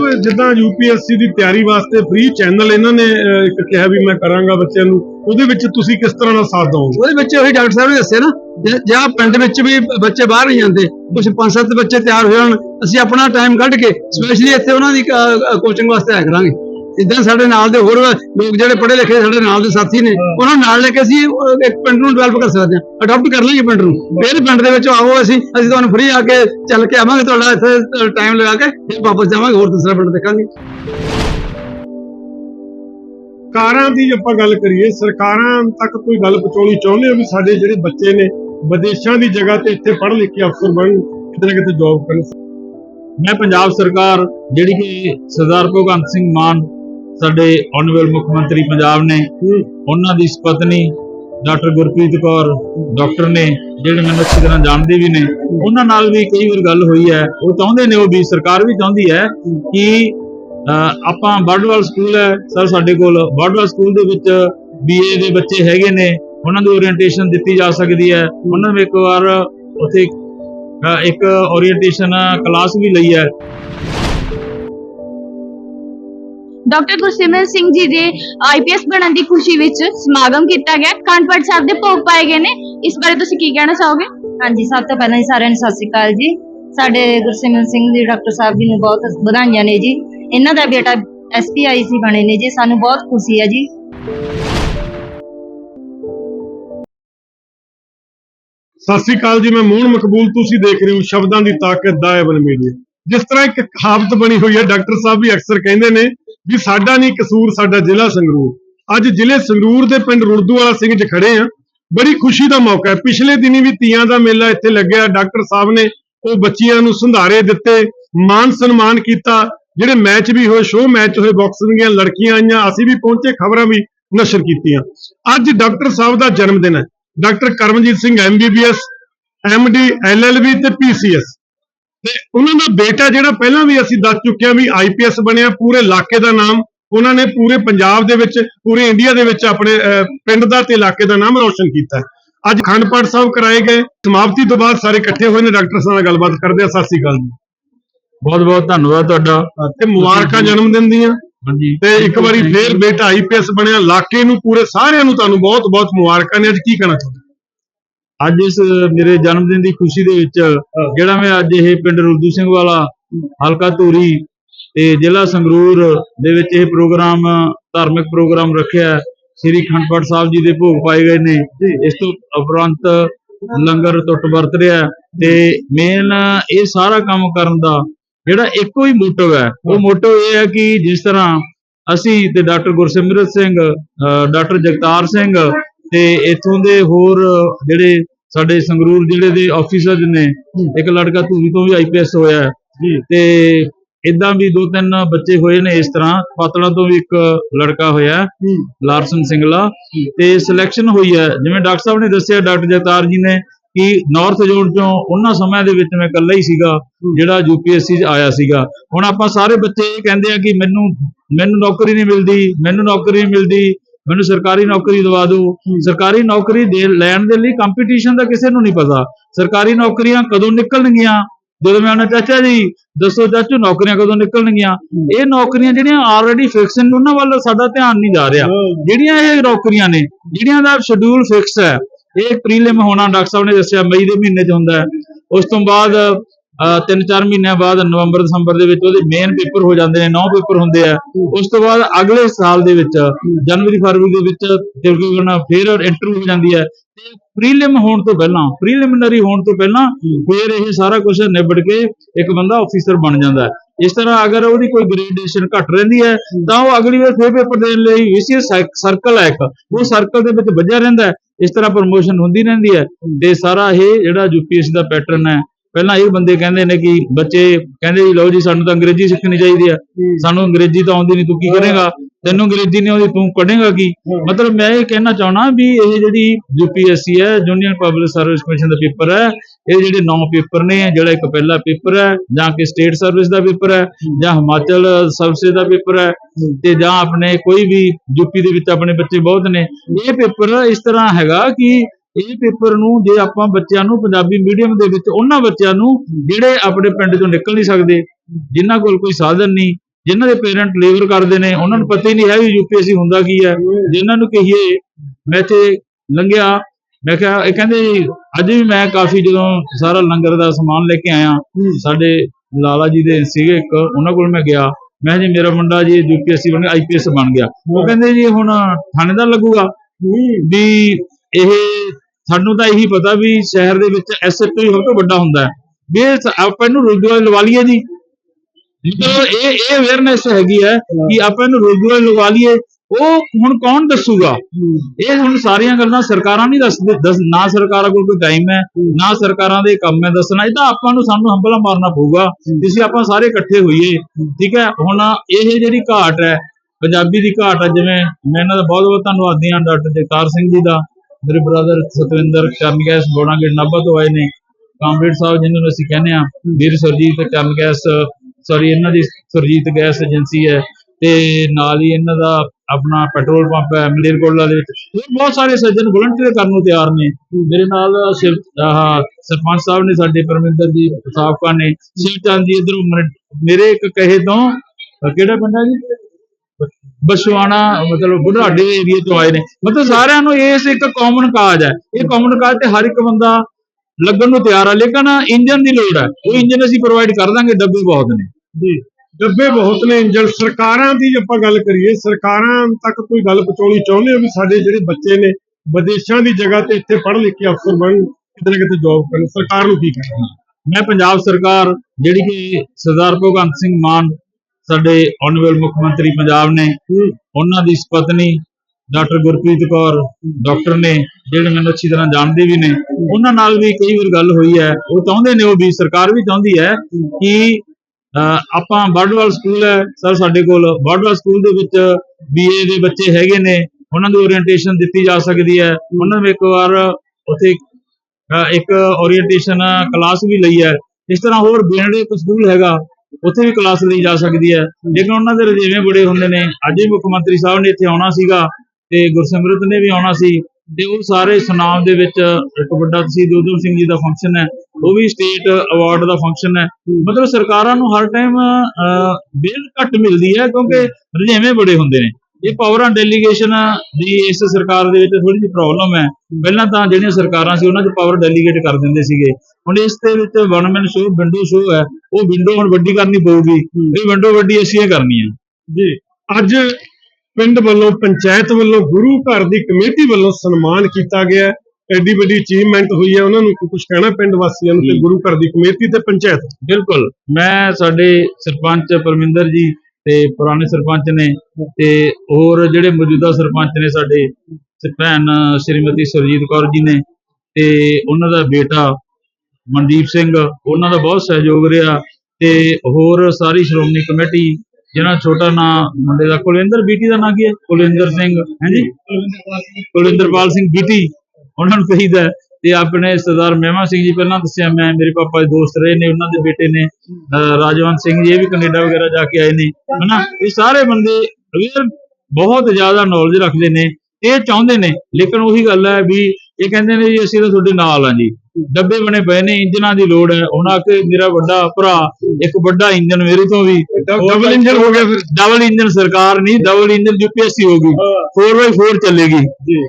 ਸਭ ਜਿੱਦਾਂ ਯੂਪੀਐਸਸੀ ਦੀ ਤਿਆਰੀ ਵਾਸਤੇ ਫ੍ਰੀ ਚੈਨਲ ਇਹਨਾਂ ਨੇ ਇੱਕ ਕਿਹਾ ਵੀ ਮੈਂ ਕਰਾਂਗਾ ਬੱਚਿਆਂ ਨੂੰ ਉਹਦੇ ਵਿੱਚ ਤੁਸੀਂ ਕਿਸ ਤਰ੍ਹਾਂ ਦਾ ਸਾਥ ਦਓਗੇ? ਉਹਦੇ ਵਿੱਚ ਉਹੀ ਡਾਕਟਰ ਸਾਹਿਬ ਨੇ ਦੱਸਿਆ ਨਾ ਜੇ- ਜਾਂ ਪਿੰਡ ਵਿੱਚ ਵੀ ਬੱਚੇ ਬਾਹਰ ਨਹੀਂ ਜਾਂਦੇ ਕੁਝ ਪੰਜ ਸੱਤ ਬੱਚੇ ਤਿਆਰ ਹੋ ਜਾਣ ਅਸੀਂ ਆਪਣਾ ਟਾਈਮ ਕੱਢ ਕੇ ਸਪੈਸ਼ਲੀ ਇੱਥੇ ਉਹਨਾਂ ਦੀ ਕੋਚਿੰਗ ਵਾਸਤੇ ਆਇਆ ਕਰਾਂਗੇ। ਇਦਾਂ ਸਾਡੇ ਨਾਲ ਦੇ ਹੋਰ ਲੋਕ ਜਿਹੜੇ ਪੜ੍ਹੇ ਲਿਖੇ ਸਾਡੇ ਨਾਲ ਦੇ ਸਾਥੀ ਨੇ ਉਹਨਾਂ ਨੂੰ ਨਾਲ ਲੈ ਕੇ ਅਸੀਂ ਇੱਕ ਪਿੰਡ ਨੂੰ ਡਿਵੈਲਪ ਕਰ ਸਕਦੇ ਹਾਂ। ਅਡਾਪਟ ਕਰ ਲਾਂਗੇ ਪਿੰਡ ਨੂੰ। ਫਿਰ ਪਿੰਡ ਦੇ ਵਿੱਚ ਆਓ ਅਸੀਂ ਅਸੀਂ ਤੁਹਾਨੂੰ ਫ੍ਰੀ ਆ ਕੇ ਚੱਲ ਕੇ ਆਵਾਂਗੇ ਤੁਹਾਡਾ ਇੱਥੇ ਟਾਈਮ ਲਗਾ ਕੇ ਫਿਰ ਵਾਪਸ ਜਾਵਾਂਗੇ ਹੋਰ ਦੂਸਰਾ ਪਿੰਡ ਦੇਖਾਂਗੇ। ਸਰਕਾਰਾਂ ਦੀ ਜੇ ਆਪਾਂ ਗੱਲ ਕਰੀਏ ਸਰਕਾਰਾਂ ਤੱਕ ਕੋਈ ਗੱਲ ਪਹੁੰਚਾਉਣੀ ਚਾਹੁੰਦੇ ਹੋ ਵੀ ਸਾਡੇ ਜਿਹੜੇ ਬੱਚੇ ਨੇ ਵਿਦੇਸ਼ਾਂ ਦੀ ਜਗ੍ਹਾ ਤੇ ਇੱਥੇ ਪੜ੍ਹ ਲਿਖ ਕੇ ਅਫਸਰ ਬਣਨ ਕਿਤੇ ਨਾ ਕਿਤੇ ਜੌਬ ਕਰਨ? ਮੈਂ ਪੰਜਾਬ ਸਰਕਾਰ ਜਿਹੜੀ ਕਿ ਸਰਦਾਰ ਭਗਵੰਤ ਸਿੰਘ ਮਾਨ ਸਾਡੇ ਆਨਰੇਬਲ ਮੁੱਖ ਮੰਤਰੀ ਪੰਜਾਬ ਨੇ ਉਹਨਾਂ ਦੀ ਸੁਪਤਨੀ ਡਾਕਟਰ ਗੁਰਪ੍ਰੀਤ ਕੌਰ, ਡਾਕਟਰ ਨੇ, ਜਿਹੜੇ ਮੈਨੂੰ ਅੱਛੀ ਤਰ੍ਹਾਂ ਜਾਣਦੇ ਵੀ ਨੇ, ਉਹਨਾਂ ਨਾਲ ਵੀ ਕਈ ਵਾਰ ਗੱਲ ਹੋਈ ਹੈ। ਉਹ ਚਾਹੁੰਦੇ ਨੇ ਉਹ ਵੀ, ਸਰਕਾਰ ਵੀ ਚਾਹੁੰਦੀ ਹੈ ਕਿ ਆਪਾਂ ਬਰਡਵਾਲ ਸਕੂਲ ਹੈ, ਸਰ ਸਾਡੇ ਕੋਲ ਬਰਡਵਾਲ ਸਕੂਲ ਦੇ ਵਿੱਚ ਬੀਏ ਦੇ ਬੱਚੇ ਹੈਗੇ ਨੇ, ਉਹਨਾਂ ਦੀ ਓਰੀਐਂਟੇਸ਼ਨ ਦਿੱਤੀ ਜਾ ਸਕਦੀ ਹੈ। ਉਹਨਾਂ ਨੂੰ ਇੱਕ ਵਾਰ ਉੱਥੇ ਇੱਕ ਓਰੀਐਂਟੇਸ਼ਨ ਕਲਾਸ ਵੀ ਲਈ ਹੈ। ਡਾਕਟਰ ਗੁਰਸਿਮਰਨ ਸਿੰਘ ਜੀ ਦੇ ਆਈਪੀਐਸ ਬਣਨ ਦੀ ਖੁਸ਼ੀ ਵਿੱਚ ਸਮਾਗਮ ਕੀਤਾ ਗਿਆ। ਪਾਠ ਸਾਹਿਬ ਦੇ ਭੋਗ ਪਾਏ ਗਏ ਨੇ। ਇਸ ਬਾਰੇ ਤੁਸੀਂ ਕੀ ਕਹਿਣਾ ਚਾਹੋਗੇ? ਹਾਂਜੀ ਸਭ ਤੋਂ ਪਹਿਲਾਂ ਜੀ ਸਾਰਿਆਂ ਨੂੰ ਸਤਿ ਸ਼੍ਰੀ ਅਕਾਲ ਜੀ। ਸਾਡੇ ਗੁਰਸਿਮਰਨ ਸਿੰਘ ਜੀ ਡਾਕਟਰ ਸਾਹਿਬ ਜੀ ਨੂੰ ਬਹੁਤ ਵਧਾਈਆਂ ਨੇ ਜੀ। ਇਹਨਾਂ ਦਾ ਬੇਟਾ ਐਸਪੀਆਈਸੀ ਬਣੇ ਨੇ ਜੀ। ਸਾਨੂੰ ਬਹੁਤ ਖੁਸ਼ੀ ਹੈ ਜੀ। ਸਤਿ ਸ੍ਰੀ ਅਕਾਲ ਜੀ। ਮੈਂ ਮੋਹਨ ਮਕਬੂਲ। ਤੁਸੀਂ ਦੇਖ ਰਹੇ ਹੋ ਸ਼ਬਦਾਂ ਦੀ ਤਾਕਤ ਦਾ ਐਵਨ ਮੀਡੀਆ ਜਿਸ ਤਰ੍ਹਾਂ ਇੱਕ ਕਹਾਵਤ ਬਣੀ ਹੋਈ ਹੈ, ਡਾਕਟਰ ਸਾਹਿਬ ਵੀ ਅਕਸਰ ਕਹਿੰਦੇ ਨੇ ਵੀ ਸਾਡਾ ਨਹੀਂ ਕਸੂਰ ਸਾਡਾ ਜ਼ਿਲ੍ਹਾ ਸੰਗਰੂਰ। ਅੱਜ ਜ਼ਿਲ੍ਹੇ ਸੰਗਰੂਰ ਦੇ ਪਿੰਡ ਰੁੜਦੂ ਵਾਲਾ ਸਿੰਘ 'ਚ ਖੜੇ ਆ ਬੜੀ ਖੁਸ਼ੀ ਦਾ ਮੌਕਾ ਹੈ। ਪਿਛਲੇ ਦਿਨੀ ਵੀ ਤੀਆਂ ਦਾ ਮੇਲਾ ਇੱਥੇ ਲੱਗਿਆ। ਡਾਕਟਰ ਸਾਹਿਬ ਨੇ ਉਹ ਬੱਚੀਆਂ ਨੂੰ ਸੰਧਾਰੇ ਦਿੱਤੇ ਮਾਨ ਸਨਮਾਨ ਕੀਤਾ। ਜਿਹੜੇ ਮੈਚ ਵੀ ਹੋਏ, ਸ਼ੋਅ ਮੈਚ ਹੋਏ ਬਾਕਸਿੰਗ ਦੀਆਂ ਲੜਕੀਆਂ ਆਈਆਂ। ਅਸੀਂ ਵੀ ਪਹੁੰਚੇ, ਖਬਰਾਂ ਵੀ ਨਸ਼ਰ ਕੀਤੀਆਂ। ਅੱਜ ਡਾਕਟਰ ਸਾਹਿਬ ਦਾ ਜਨਮ ਦਿਨ ਹੈ। Doctor Karamjit Singh MBBS MD LLB ਤੇ ਪੀਸੀਐਸ ਤੇ ਉਹਨਾਂ ਦਾ ਬੇਟਾ ਜਿਹੜਾ ਪਹਿਲਾਂ ਵੀ ਅਸੀਂ ਦੱਸ ਚੁੱਕੇ ਹਾਂ ਵੀ ਆਈਪੀਐਸ ਬਣਿਆ ਪੂਰੇ ਇਲਾਕੇ ਦਾ ਨਾਮ ਉਹਨਾਂ ਨੇ ਪੂਰੇ ਪੰਜਾਬ ਦੇ ਵਿੱਚ ਪੂਰੇ ਇੰਡੀਆ ਦੇ ਵਿੱਚ ਆਪਣੇ ਅਹ, ਪਿੰਡ ਦਾ ਤੇ ਇਲਾਕੇ ਦਾ ਨਾਮ ਰੌਸ਼ਨ ਕੀਤਾ ਹੈ। ਅੱਜ ਅਖੰਡ ਪਾਠ ਸਾਹਿਬ ਕਰਾਏ ਗਏ ਸਮਾਪਤੀ ਤੋਂ ਬਾਅਦ ਸਾਰੇ ਇਕੱਠੇ ਹੋਏ ਨੇ ਡਾਕਟਰ ਸਾਹਿਬ ਨਾਲ ਗੱਲਬਾਤ ਕਰਦੇ ਆ ਸਤਿ ਸ੍ਰੀ ਅਕਾਲ ਜੀ। ਬਹੁਤ ਬਹੁਤ ਧੰਨਵਾਦ ਤੁਹਾਡਾ। ਤੇ ਮੁਬਾਰਕਾਂ ਜਨਮ ਦਿਨ ਦੀਆਂ। ਹਾਂਜੀ। ਤੇ ਇੱਕ ਵਾਰੀ ਫੇਰ ਬੇਟਾ ਆਈਪੀਐਸ ਬਣਿਆ ਇਲਾਕੇ ਨੂੰ ਪੂਰੇ ਸਾਰਿਆਂ ਨੂੰ ਤੁਹਾਨੂੰ ਬਹੁਤ ਬਹੁਤ ਮੁਬਾਰਕਾਂ ਨੇ ਅੱਜ ਕੀ ਕਹਿਣਾ ਚਾਹੁੰਦੇ ਅੱਜ ਇਸ ਮੇਰੇ ਜਨਮ ਦਿਨ ਦੀ ਖੁਸ਼ੀ ਦੇ ਵਿੱਚ ਜਿਹੜਾ ਮੈਂ ਅੱਜ ਇਹ ਪਿੰਡ ਰੁਲਦੂ ਸਿੰਘ ਵਾਲਾ ਹਲਕਾ ਧੂਰੀ ਤੇ ਜ਼ਿਲ੍ਹਾ ਸੰਗਰੂਰ ਦੇ ਵਿੱਚ ਇਹ ਪ੍ਰੋਗਰਾਮ, ਧਾਰਮਿਕ ਪ੍ਰੋਗਰਾਮ ਰੱਖਿਆ ਸ੍ਰੀ ਅਖੰਡ ਪਾਠ ਸਾਹਿਬ ਜੀ ਦੇ ਭੋਗ ਪਾਏ ਗਏ ਨੇ। ਇਸ ਤੋਂ ਉਪਰੰਤ ਲੰਗਰ ਟੁੱਟ ਵਰਤ ਰਿਹਾ ਤੇ ਮੇਨ ਇਹ ਸਾਰਾ ਕੰਮ ਕਰਨ ਦਾ ਜਿਹੜਾ ਇੱਕੋ ਹੀ ਮੋਟਿਵ ਹੈ। ਉਹ ਮੋਟਿਵ ਇਹ ਹੈ ਕਿ ਜਿਸ ਤਰ੍ਹਾਂ ਅਸੀਂ ਤੇ ਡਾਕਟਰ ਗੁਰਸਿਮਰਤ ਸਿੰਘ ਡਾਕਟਰ ਜਗਤਾਰ ਸਿੰਘ ਤੇ ਇਥੋਂ ਦੇ ਹੋਰ ਜਿਹੜੇ ਸਾਡੇ ਸੰਗਰੂਰ ਜ਼ਿਲ੍ਹੇ ਦੇ ਆਫੀਸਰ ਨੇ ਇੱਕ ਲੜਕਾ ਧੂਰੀ ਤੋਂ ਵੀ ਆਈਪੀਐਸ ਹੋਇਆ ਹੈ। ਤੇ ਇਦਾਂ ਵੀ ਦੋ ਤਿੰਨ ਬੱਚੇ ਹੋਏ ਨੇ ਇਸ ਤਰ੍ਹਾਂ ਪਾਤੜਾ ਤੋਂ ਵੀ ਇੱਕ ਲੜਕਾ ਹੋਇਆ ਲਾਰਸਨ ਸਿੰਗਲਾ। ਤੇ ਸਿਲੈਕਸ਼ਨ ਹੋਈ ਹੈ। ਜਿਵੇਂ ਡਾਕਟਰ ਸਾਹਿਬ ਨੇ ਦੱਸਿਆ ਡਾਕਟਰ ਜਗਤਾਰ ਜੀ ਨੇ ਕਿ ਨਾਰਥ ਜ਼ੋਨ ਚੋਂ ਉਹਨਾਂ ਸਮਿਆਂ ਦੇ ਵਿੱਚ ਮੈਂ ਇਕੱਲਾ ਹੀ ਸੀਗਾ ਜਿਹੜਾ ਯੂਪੀਐਸਸੀ 'ਚ ਆਇਆ ਸੀਗਾ। ਹੁਣ ਆਪਾਂ ਸਾਰੇ ਬੱਚੇ ਇਹ ਕਹਿੰਦੇ ਆ ਕਿ ਮੈਨੂੰ ਮੈਨੂੰ ਨੌਕਰੀ ਨਹੀਂ ਮਿਲਦੀ ਮੈਨੂੰ ਨੌਕਰੀ ਨਹੀਂ ਮਿਲਦੀ। ਮੈਨੂੰ ਸਰਕਾਰੀ ਨੌਕਰੀ ਦਵਾ ਦਿਓ। ਸਰਕਾਰੀ ਨੌਕਰੀ ਦੇ ਲੈਣ ਦੇ ਲਈ ਕੰਪੀਟੀਸ਼ਨ ਦਾ ਕਿਸੇ ਨੂੰ ਨਹੀਂ ਪਤਾ। ਸਰਕਾਰੀ ਨੌਕਰੀਆਂ ਕਦੋਂ ਨਿਕਲਣਗੀਆਂ? ਜਦੋਂ ਮੈਂ ਉਹਨਾਂ ਚਾਚਾ ਜੀ ਦੱਸੋ ਚਾਚੂ ਨੌਕਰੀਆਂ ਕਦੋਂ ਨਿਕਲਣਗੀਆਂ? ਇਹ ਨੌਕਰੀਆਂ ਜਿਹੜੀਆਂ ਆਲਰੇਡੀ ਫਿਕਸ ਨੇ ਉਹਨਾਂ ਵੱਲ ਸਾਡਾ ਧਿਆਨ ਨਹੀਂ ਜਾ ਰਿਹਾ। ਜਿਹੜੀਆਂ ਇਹ ਨੌਕਰੀਆਂ ਨੇ ਜਿਹੜੀਆਂ ਦਾ ਸ਼ਡਿਊਲ ਫਿਕਸ ਹੈ ਇਹ ਪ੍ਰੀਲਿਮ ਹੋਣਾ ਡਾਕਟਰ ਸਾਹਿਬ ਨੇ ਦੱਸਿਆ ਮਈ ਦੇ ਮਹੀਨੇ 'ਚ ਹੁੰਦਾ ਹੈ। ਉਸ ਤੋਂ ਬਾਅਦ ਤਿੰਨ ਚਾਰ ਮਹੀਨਿਆਂ ਬਾਅਦ ਨਵੰਬਰ, ਦਸੰਬਰ ਦੇ ਵਿੱਚ ਉਹਦੇ ਮੇਨ ਪੇਪਰ ਹੋ ਜਾਂਦੇ ਨੇ, ਨੌ ਪੇਪਰ ਹੁੰਦੇ ਆ। ਉਸ ਤੋਂ ਬਾਅਦ ਅਗਲੇ ਸਾਲ ਦੇ ਵਿੱਚ, ਜਨਵਰੀ, ਫਰਵਰੀ ਦੇ ਵਿੱਚ ਤਕਰੀਬਨ ਫਿਰ ਇੰਟਰਵਿਊ ਹੋ ਜਾਂਦੀ ਹੈ। ਤੇ ਪ੍ਰੀਲਿਮ ਹੋਣ ਤੋਂ ਪਹਿਲਾਂ ਪ੍ਰੀਲਿਮਿਨਰੀ ਹੋਣ ਤੋਂ ਪਹਿਲਾਂ ਫਿਰ ਇਹ ਸਾਰਾ ਕੁਝ ਨਿਬੜ ਕੇ ਇੱਕ ਬੰਦਾ ਆਫੀਸਰ ਬਣ ਜਾਂਦਾ ਹੈ। ਇਸ ਤਰ੍ਹਾਂ ਅਗਰ ਉਹਦੀ ਕੋਈ ਗ੍ਰੇਡੇਸ਼ਨ ਘੱਟ ਰਹਿੰਦੀ ਹੈ, ਤਾਂ ਉਹ ਅਗਲੀ ਵਾਰ ਫੇਰ ਪੇਪਰ ਦੇਣ ਲਈ ਵਿਸ਼ੇਸ਼ ਸਰਕਲ ਹੈ ਇੱਕ। ਉਹ ਸਰਕਲ ਦੇ ਵਿੱਚ ਵੱਜਿਆ ਰਹਿੰਦਾ ਹੈ। ਇਸ ਤਰ੍ਹਾਂ ਪ੍ਰਮੋਸ਼ਨ ਹੁੰਦੀ ਰਹਿੰਦੀ ਹੈ। ਤੇ ਸਾਰਾ ਇਹ ਜਿਹੜਾ ਯੂਪੀਐਸਸੀ ਦਾ ਪੈਟਰਨ ਹੈ ਪਹਿਲਾਂ ਇਹ ਬੰਦੇ ਕਹਿੰਦੇ ਨੇ ਕਿ ਬੱਚੇ ਕਹਿੰਦੇ ਜੀ ਲਓ ਜੀ ਸਾਨੂੰ ਤਾਂ ਅੰਗਰੇਜ਼ੀ ਸਿੱਖਣੀ ਚਾਹੀਦੀ ਹੈ। ਸਾਨੂੰ ਅੰਗਰੇਜ਼ੀ ਤਾਂ ਆਉਂਦੀ ਨਹੀਂ ਤੂੰ ਕੀ ਕਰੇਗਾ? ਤੈਨੂੰ ਅੰਗਰੇਜ਼ੀ ਨਹੀਂ ਆਉਂਦੀ ਤੂੰ ਕੱਢੇਗਾ ਕੀ? ਮਤਲਬ ਮੈਂ ਇਹ ਕਹਿਣਾ ਚਾਹਣਾ ਵੀ ਇਹ ਜਿਹੜੀ ਯੂਪੀਐਸਸੀ ਹੈ ਜੂਨੀਅਰ ਪਬਲਿਕ ਸਰਵਿਸ ਕਮਿਸ਼ਨ ਦਾ ਪੇਪਰ ਹੈ ਇਹ ਜਿਹੜੇ ਨੌ ਪੇਪਰ ਨੇ ਜਿਹੜਾ ਇੱਕ ਪਹਿਲਾ ਪੇਪਰ ਹੈ ਜਾਂ ਕਿ ਸਟੇਟ ਸਰਵਿਸ ਦਾ ਪੇਪਰ ਹੈ ਜਾਂ ਹਿਮਾਚਲ ਸਰਵਿਸ ਦਾ ਪੇਪਰ ਹੈ ਤੇ ਜਾਂ ਆਪਣੇ ਕੋਈ ਵੀ ਯੂਪੀ ਦੇ ਵਿੱਚ ਆਪਣੇ ਬੱਚੇ ਬਹੁਤ ਨੇ। ਇਹ ਪੇਪਰ ਇਸ ਤਰ੍ਹਾਂ ਹੈਗਾ ਕਿ ਇਹ ਪੇਪਰ ਨੂੰ ਜੇ ਆਪਾਂ ਬੱਚਿਆਂ ਨੂੰ ਪੰਜਾਬੀ ਮੀਡੀਅਮ ਦੇ ਵਿੱਚ ਉਹਨਾਂ ਬੱਚਿਆਂ ਨੂੰ ਜਿਹੜੇ ਆਪਣੇ ਪਿੰਡ ਚੋਂ ਨਿਕਲ ਨਹੀਂ ਸਕਦੇ, ਜਿਨ੍ਹਾਂ ਕੋਲ ਕੋਈ ਸਾਧਨ ਨਹੀਂ, ਜਿਨ੍ਹਾਂ ਦੇ ਪੇਰੈਂਟ ਲੇਬਰ ਕਰਦੇ ਨੇ, ਉਹਨਾਂ ਨੂੰ ਪਤਾ ਹੀ ਨਹੀਂ ਹੈ ਵੀ ਯੂਪੀਐਸਸੀ ਹੁੰਦਾ ਕੀ ਹੈ। ਜਿਨ੍ਹਾਂ ਨੂੰ ਕਹੀਏ, ਮੈਂ ਇੱਥੇ ਲੰਘਿਆ, ਮੈਂ ਕਿਹਾ, ਇਹ ਕਹਿੰਦੇ ਅੱਜ ਵੀ ਮੈਂ ਕਾਫੀ ਜਦੋਂ ਸਾਰਾ ਲੰਗਰ ਦਾ ਸਮਾਨ ਲੈ ਕੇ ਆਇਆ, ਸਾਡੇ ਲਾਲਾ ਜੀ ਦੇ ਸੀਗੇ ਇੱਕ, ਉਹਨਾਂ ਕੋਲ ਮੈਂ ਗਿਆ। ਮੈਂ ਕਿਹਾ ਜੀ, ਮੇਰਾ ਮੁੰਡਾ ਜੀ ਯੂਪੀਐਸਸੀ ਬਣ ਗਿਆ ਆਈਪੀਐਸ ਬਣ ਗਿਆ। ਉਹ ਕਹਿੰਦੇ ਜੀ, ਹੁਣ ਥਾਣੇਦਾਰ ਲੱਗੂਗਾ ਵੀ ਇਹ ਸਾਨੂੰ ਤਾਂ ਇਹੀ ਪਤਾ ਵੀ ਸ਼ਹਿਰ ਦੇ ਵਿੱਚ ਐਸਐਚਓ ਹੀ ਸਭ ਤੋਂ ਵੱਡਾ ਹੁੰਦਾ ਹੈ। ਵੀ ਆਪਾਂ ਇਹਨੂੰ ਰੋਜ਼ਗਾਰ ਲਵਾ ਲਈਏ ਜੀ। ਮਤਲਬ ਇਹ ਇਹ ਅਵੇਅਰਨੈਸ ਹੈਗੀ ਹੈ ਕਿ ਆਪਾਂ ਇਹਨੂੰ ਰੋਜ਼ਗਾਰ ਲਵਾ ਲਈਏ। ਉਹ ਹੁਣ ਕੌਣ ਦੱਸੂਗਾ? ਇਹ ਹੁਣ ਸਾਰੀਆਂ ਗੱਲਾਂ ਸਰਕਾਰਾਂ ਨਹੀਂ ਦੱਸਦੇ ਦੱਸ- ਨਾ ਸਰਕਾਰਾਂ ਕੋਲ ਕੋਈ ਟਾਈਮ ਹੈ ਨਾ ਸਰਕਾਰਾਂ ਦੇ ਕੰਮ ਹੈ ਦੱਸਣਾ। ਇਹ ਤਾਂ ਆਪਾਂ ਨੂੰ ਸਾਨੂੰ ਹੰਬਲਾ ਮਾਰਨਾ ਪਊਗਾ। ਜਿਸੇ ਆਪਾਂ ਸਾਰੇ ਇਕੱਠੇ ਹੋਈਏ। ਠੀਕ ਹੈ? ਹੁਣ ਇਹ ਜਿਹੜੀ ਘਾਟ ਹੈ ਪੰਜਾਬੀ ਦੀ ਘਾਟ ਹੈ ਜਿਵੇਂ ਮੈਂ ਇਹਨਾਂ ਦਾ ਬਹੁਤ ਬਹੁਤ ਧੰਨਵਾਦੀ ਹਾਂ ਡਾਕਟਰ ਜਗਤਾਰ ਸਿੰਘ ਜੀ ਦਾ। ਮੇਰੇ ਬ੍ਰਦਰ ਸਤਵਿੰਦਰ ਚਰਨਗੈਸ ਬੋੜਾਂਗੇ ਨਾਭਾ ਤੋਂ ਆਏ ਨੇ। ਕਾਮਰੇਡ ਸਾਹਿਬ ਜਿਹਨਾਂ ਨੂੰ ਅਸੀਂ ਕਹਿੰਦੇ ਆ ਵੀਰ ਸਰਜੀਤ ਚਰਨਗੈਸ ਸੌਰੀ ਇਹਨਾਂ ਦੀ ਸਰਜੀਤ ਗੈਸ ਏਜੰਸੀ ਹੈ ਤੇ ਨਾਲ ਹੀ ਇਹਨਾਂ ਦਾ ਆਪਣਾ ਪੈਟਰੋਲ ਪੰਪ ਹੈ ਮਲੇਰਕੋਟਲਾ ਦੇ ਵਿੱਚ। ਬਹੁਤ ਸਾਰੇ ਸੱਜਣ ਵਲੰਟੀਅਰ ਕਰਨ ਨੂੰ ਤਿਆਰ ਨੇ। ਮੇਰੇ ਨਾਲ ਸਰਪੰਚ ਸਾਹਿਬ ਨੇ ਸਾਡੇ ਪਰਮਿੰਦਰ ਜੀ, ਸਾਬਕਾ ਨੇ। ਸ਼ਿਵਚੰਦ ਜੀ ਇਧਰੋਂ ਮੇਰੇ ਇੱਕ ਕਹੇ ਤੋਂ ਕਿਹੜਾ ਪਿੰਡ ਹੈ ਜੀ? ਬਸਵਾਣਾ ਮਤਲਬ ਬੁਢਾਡੇ ਏਰੀਆ ਤੋਂ ਆਏ ਨੇ। ਮਤਲਬ ਸਾਰਿਆਂ ਨੂੰ ਇਸ ਇੱਕ ਕਾਮਨ ਕਾਜ ਹੈ। ਇਹ ਕਾਮਨ ਕਾਜ ਤੇ ਹਰ ਇੱਕ ਬੰਦਾ ਲੱਗਣ ਨੂੰ ਤਿਆਰ ਆ ਲੇਕਿਨ ਇੰਜਨ ਦੀ ਲੋੜ ਹੈ। ਉਹ ਇੰਜਨ ਅਸੀਂ ਪ੍ਰੋਵਾਈਡ ਕਰ ਦਾਂਗੇ ਡੱਬੇ ਬਹੁਤ ਨੇ। ਜੀ ਡੱਬੇ ਬਹੁਤ ਨੇ ਇੰਜਨ ਸਰਕਾਰਾਂ ਦੀ ਜੇ ਆਪਾਂ ਗੱਲ ਕਰੀਏ ਸਰਕਾਰਾਂ ਤੱਕ ਕੋਈ ਗੱਲ ਪਹੁੰਚਾਉਣੀ ਚਾਹੁੰਦੇ ਹੋ ਵੀ ਸਾਡੇ ਜਿਹੜੇ ਬੱਚੇ ਨੇ ਵਿਦੇਸ਼ਾਂ ਦੀ ਜਗ੍ਹਾ ਤੇ ਇੱਥੇ ਪੜ੍ਹ ਲਿਖ ਕੇ ਅਫਸਰ ਬਣਨ ਕਿਤੇ ਨਾ ਕਿਤੇ ਜੌਬ ਕਰਨ। ਸਰਕਾਰ ਨੂੰ ਕੀ ਕਹਿਣਾ? ਮੈਂ ਪੰਜਾਬ ਸਰਕਾਰ ਜਿਹੜੀ ਕਿ ਸਰਦਾਰ ਭਗਵੰਤ ਸਿੰਘ ਮਾਨ ਸਾਡੇ ਆਨਰੇਬਲ ਮੁੱਖ ਮੰਤਰੀ ਪੰਜਾਬ ਨੇ, ਉਹਨਾਂ ਦੀ ਸੁਪਤਨੀ ਡਾਕਟਰ ਗੁਰਪ੍ਰੀਤ ਕੌਰ ਡਾਕਟਰ ਨੇ, ਜਿਹੜੇ ਮੈਨੂੰ ਅੱਛੀ ਤਰ੍ਹਾਂ ਜਾਣਦੇ ਵੀ ਨੇ, ਉਹਨਾਂ ਨਾਲ ਵੀ ਕਈ ਵਾਰ ਗੱਲ ਹੋਈ ਹੈ। ਉਹ ਚਾਹੁੰਦੇ ਨੇ ਉਹ ਵੀ, ਸਰਕਾਰ ਵੀ ਚਾਹੁੰਦੀ ਹੈ ਕਿ ਆਪਾਂ ਬਰਡਵਾਲ ਸਕੂਲ ਹੈ, ਸਰ ਸਾਡੇ ਕੋਲ ਬਰਡਵਾਲ ਸਕੂਲ ਦੇ ਵਿੱਚ ਬੀਏ ਦੇ ਬੱਚੇ ਹੈਗੇ ਨੇ, ਉਹਨਾਂ ਦੀ ਓਰੀਐਂਟੇਸ਼ਨ ਦਿੱਤੀ ਜਾ ਸਕਦੀ ਹੈ। ਉਹਨਾਂ ਨੇ ਇੱਕ ਵਾਰ ਉੱਥੇ ਇੱਕ ਓਰੀਐਂਟੇਸ਼ਨ ਕਲਾਸ ਵੀ ਲਈ ਹੈ। ਇਸ ਤਰ੍ਹਾਂ ਹੋਰ ਬੇਨੜੇ ਇੱਕ ਸਕੂਲ ਹੈਗਾ ਉੱਥੇ ਵੀ ਕਲਾਸ ਲਈ ਜਾ ਸਕਦੀ ਹੈ। ਲੇਕਿਨ ਉਹਨਾਂ ਦੇ ਰਜੇਵੇਂ ਬੜੇ ਹੁੰਦੇ ਨੇ। ਅੱਜ ਵੀ ਮੁੱਖ ਮੰਤਰੀ ਸਾਹਿਬ ਨੇ ਇੱਥੇ ਆਉਣਾ ਸੀਗਾ ਤੇ ਗੁਰਸਿਮਰਤ ਨੇ ਵੀ ਆਉਣਾ ਸੀ ਤੇ ਉਹ ਸਾਰੇ ਸੁਨਾਮ ਦੇ ਵਿੱਚ ਇੱਕ ਵੱਡਾ ਤਸੀਦ ਉਦਮ ਸਿੰਘ ਜੀ ਦਾ ਫੰਕਸ਼ਨ ਹੈ, ਉਹ ਵੀ ਸਟੇਟ ਅਵਾਰਡ ਦਾ ਫੰਕਸ਼ਨ ਹੈ। ਮਤਲਬ ਸਰਕਾਰਾਂ ਨੂੰ ਹਰ ਟਾਈਮ ਬੇਲ ਘੱਟ ਮਿਲਦੀ ਹੈ ਕਿਉਂਕਿ ਰੁਝੇਵੇਂ ਬੜੇ ਹੁੰਦੇ ਨੇ। ਇਹ ਪਾਵਰ ਐਂਡ ਡੈਲੀਗੇਸ਼ਨ ਦੀ ਇਸ ਸਰਕਾਰ ਦੇ ਵਿੱਚ ਥੋੜੀ ਜਿਹੀ ਪ੍ਰੋਬਲਮ ਹੈ। ਪਹਿਲਾਂ ਤਾਂ ਜਿਹੜੀਆਂ ਸਰਕਾਰਾਂ ਸੀ ਉਹਨਾਂ 'ਚ ਪਾਵਰ ਡੈਲੀਗੇਟ ਕਰ ਦਿੰਦੇ ਸੀਗੇ। ਹੁਣ ਇਸ ਦੇ ਵਿੱਚ one man show window show ਹੈ। ਉਹ ਵਿੰਡੋ ਹੁਣ ਵੱਡੀ ਕਰਨੀ ਪਊਗੀ। ਇਹ ਵਿੰਡੋ ਵੱਡੀ ਅਸੀਂ ਇਹ ਕਰਨੀ ਹੈ। ਜੀ। ਅੱਜ ਪਿੰਡ ਵੱਲੋਂ ਪੰਚਾਇਤ ਵੱਲੋਂ ਗੁਰੂ ਘਰ ਦੀ ਕਮੇਟੀ ਵੱਲੋਂ ਸਨਮਾਨ ਕੀਤਾ ਗਿਆ। ਐਡੀ ਵੱਡੀ ਅਚੀਵਮੈਂਟ ਹੋਈ ਹੈ। ਉਹਨਾਂ ਨੂੰ ਕੁਝ ਕਹਿਣਾ ਪਿੰਡ ਵਾਸੀਆਂ ਨੂੰ ਤੇ। ਗੁਰੂ ਘਰ ਦੀ ਕਮੇਟੀ ਤੇ ਪੰਚਾਇਤ ਬਿਲਕੁਲ। ਮੈਂ ਸਾਡੇ ਸਰਪੰਚ ਪਰਮਿੰਦਰ ਜੀ ਤੇ ਪੁਰਾਣੇ ਸਰਪੰਚ ਨੇ ਤੇ ਹੋਰ ਜਿਹੜੇ ਮੌਜੂਦਾ ਸਰਪੰਚ ਨੇ ਸਾਡੇ ਭੈਣ ਸ਼੍ਰੀਮਤੀ ਸੁਰਜੀਤ ਕੌਰ ਜੀ ਨੇ ਤੇ ਉਹਨਾਂ ਦਾ ਬੇਟਾ ਮਨਦੀਪ ਸਿੰਘ, ਉਹਨਾਂ ਦਾ ਬਹੁਤ ਸਹਿਯੋਗ ਰਿਹਾ ਤੇ ਹੋਰ ਸਾਰੀ ਸ਼੍ਰੋਮਣੀ ਕਮੇਟੀ ਜਿਹਨਾਂ ਛੋਟਾ ਨਾਂ ਮੁੰਡੇ ਦਾ ਕੁਲਵਿੰਦਰ ਬੀਟੀ ਦਾ ਨਾਂ ਕੀ ਹੈ? ਕੁਲਵਿੰਦਰ ਸਿੰਘ ਹਾਂਜੀ ਕੁਲਵਿੰਦਰਪਾਲ ਸਿੰਘ ਬੀਟੀ, ਉਹਨਾਂ ਨੂੰ ਕਹੀਦਾ ਤੇ ਆਪਣੇ ਸਰਦਾਰ ਮਹਿਮਾ ਸਿੰਘ ਜੀ ਪਹਿਲਾਂ ਦੱਸਿਆ ਮੈਂ ਮੇਰੇ ਪਾਪਾ ਦੇ ਦੋਸਤ ਰਹੇ ਨੇ ਉਹਨਾਂ ਦੇ ਬੇਟੇ ਨੇ ਰਾਜਵੰਤ ਸਿੰਘ ਜੀ ਇਹ ਵੀ ਕੈਨੇਡਾ ਵਗੈਰਾ ਜਾ ਕੇ ਆਏ ਨੇ ਹਨਾ? ਇਹ ਸਾਰੇ ਬੰਦੇ ਅਵੇਅਰ ਬਹੁਤ ਜ਼ਿਆਦਾ ਨੌਲੇਜ ਰੱਖਦੇ ਨੇ ਇਹ ਚਾਹੁੰਦੇ ਨੇ ਲੇਕਿਨ ਉਹੀ ਗੱਲ ਹੈ ਵੀ ਇਹ ਕਹਿੰਦੇ ਨੇ ਜੀ ਅਸੀਂ ਤਾਂ ਤੁਹਾਡੇ ਨਾਲ ਆ ਜੀ। ਡੱਬੇ ਬਣੇ ਪਏ ਨੇ ਇੰਜਨਾਂ ਦੀ ਲੋੜ ਹੈ। ਉਹਨਾਂ ਕਿ ਮੇਰਾ ਵੱਡਾ ਭਰਾ ਇੱਕ ਵੱਡਾ ਇੰਜਨ ਮੇਰੇ ਤੋਂ ਵੀ। ਡਬਲ ਇੰਜਨ ਹੋ ਗਿਆ ਫਿਰ। ਡਬਲ ਇੰਜਨ ਸਰਕਾਰ ਨਹੀਂ ਡਬਲ ਇੰਜਨ ਯੂਪੀਐਸਸੀ ਹੋਗੀ 4x4 ਚੱਲੇਗੀ। ਜੀ।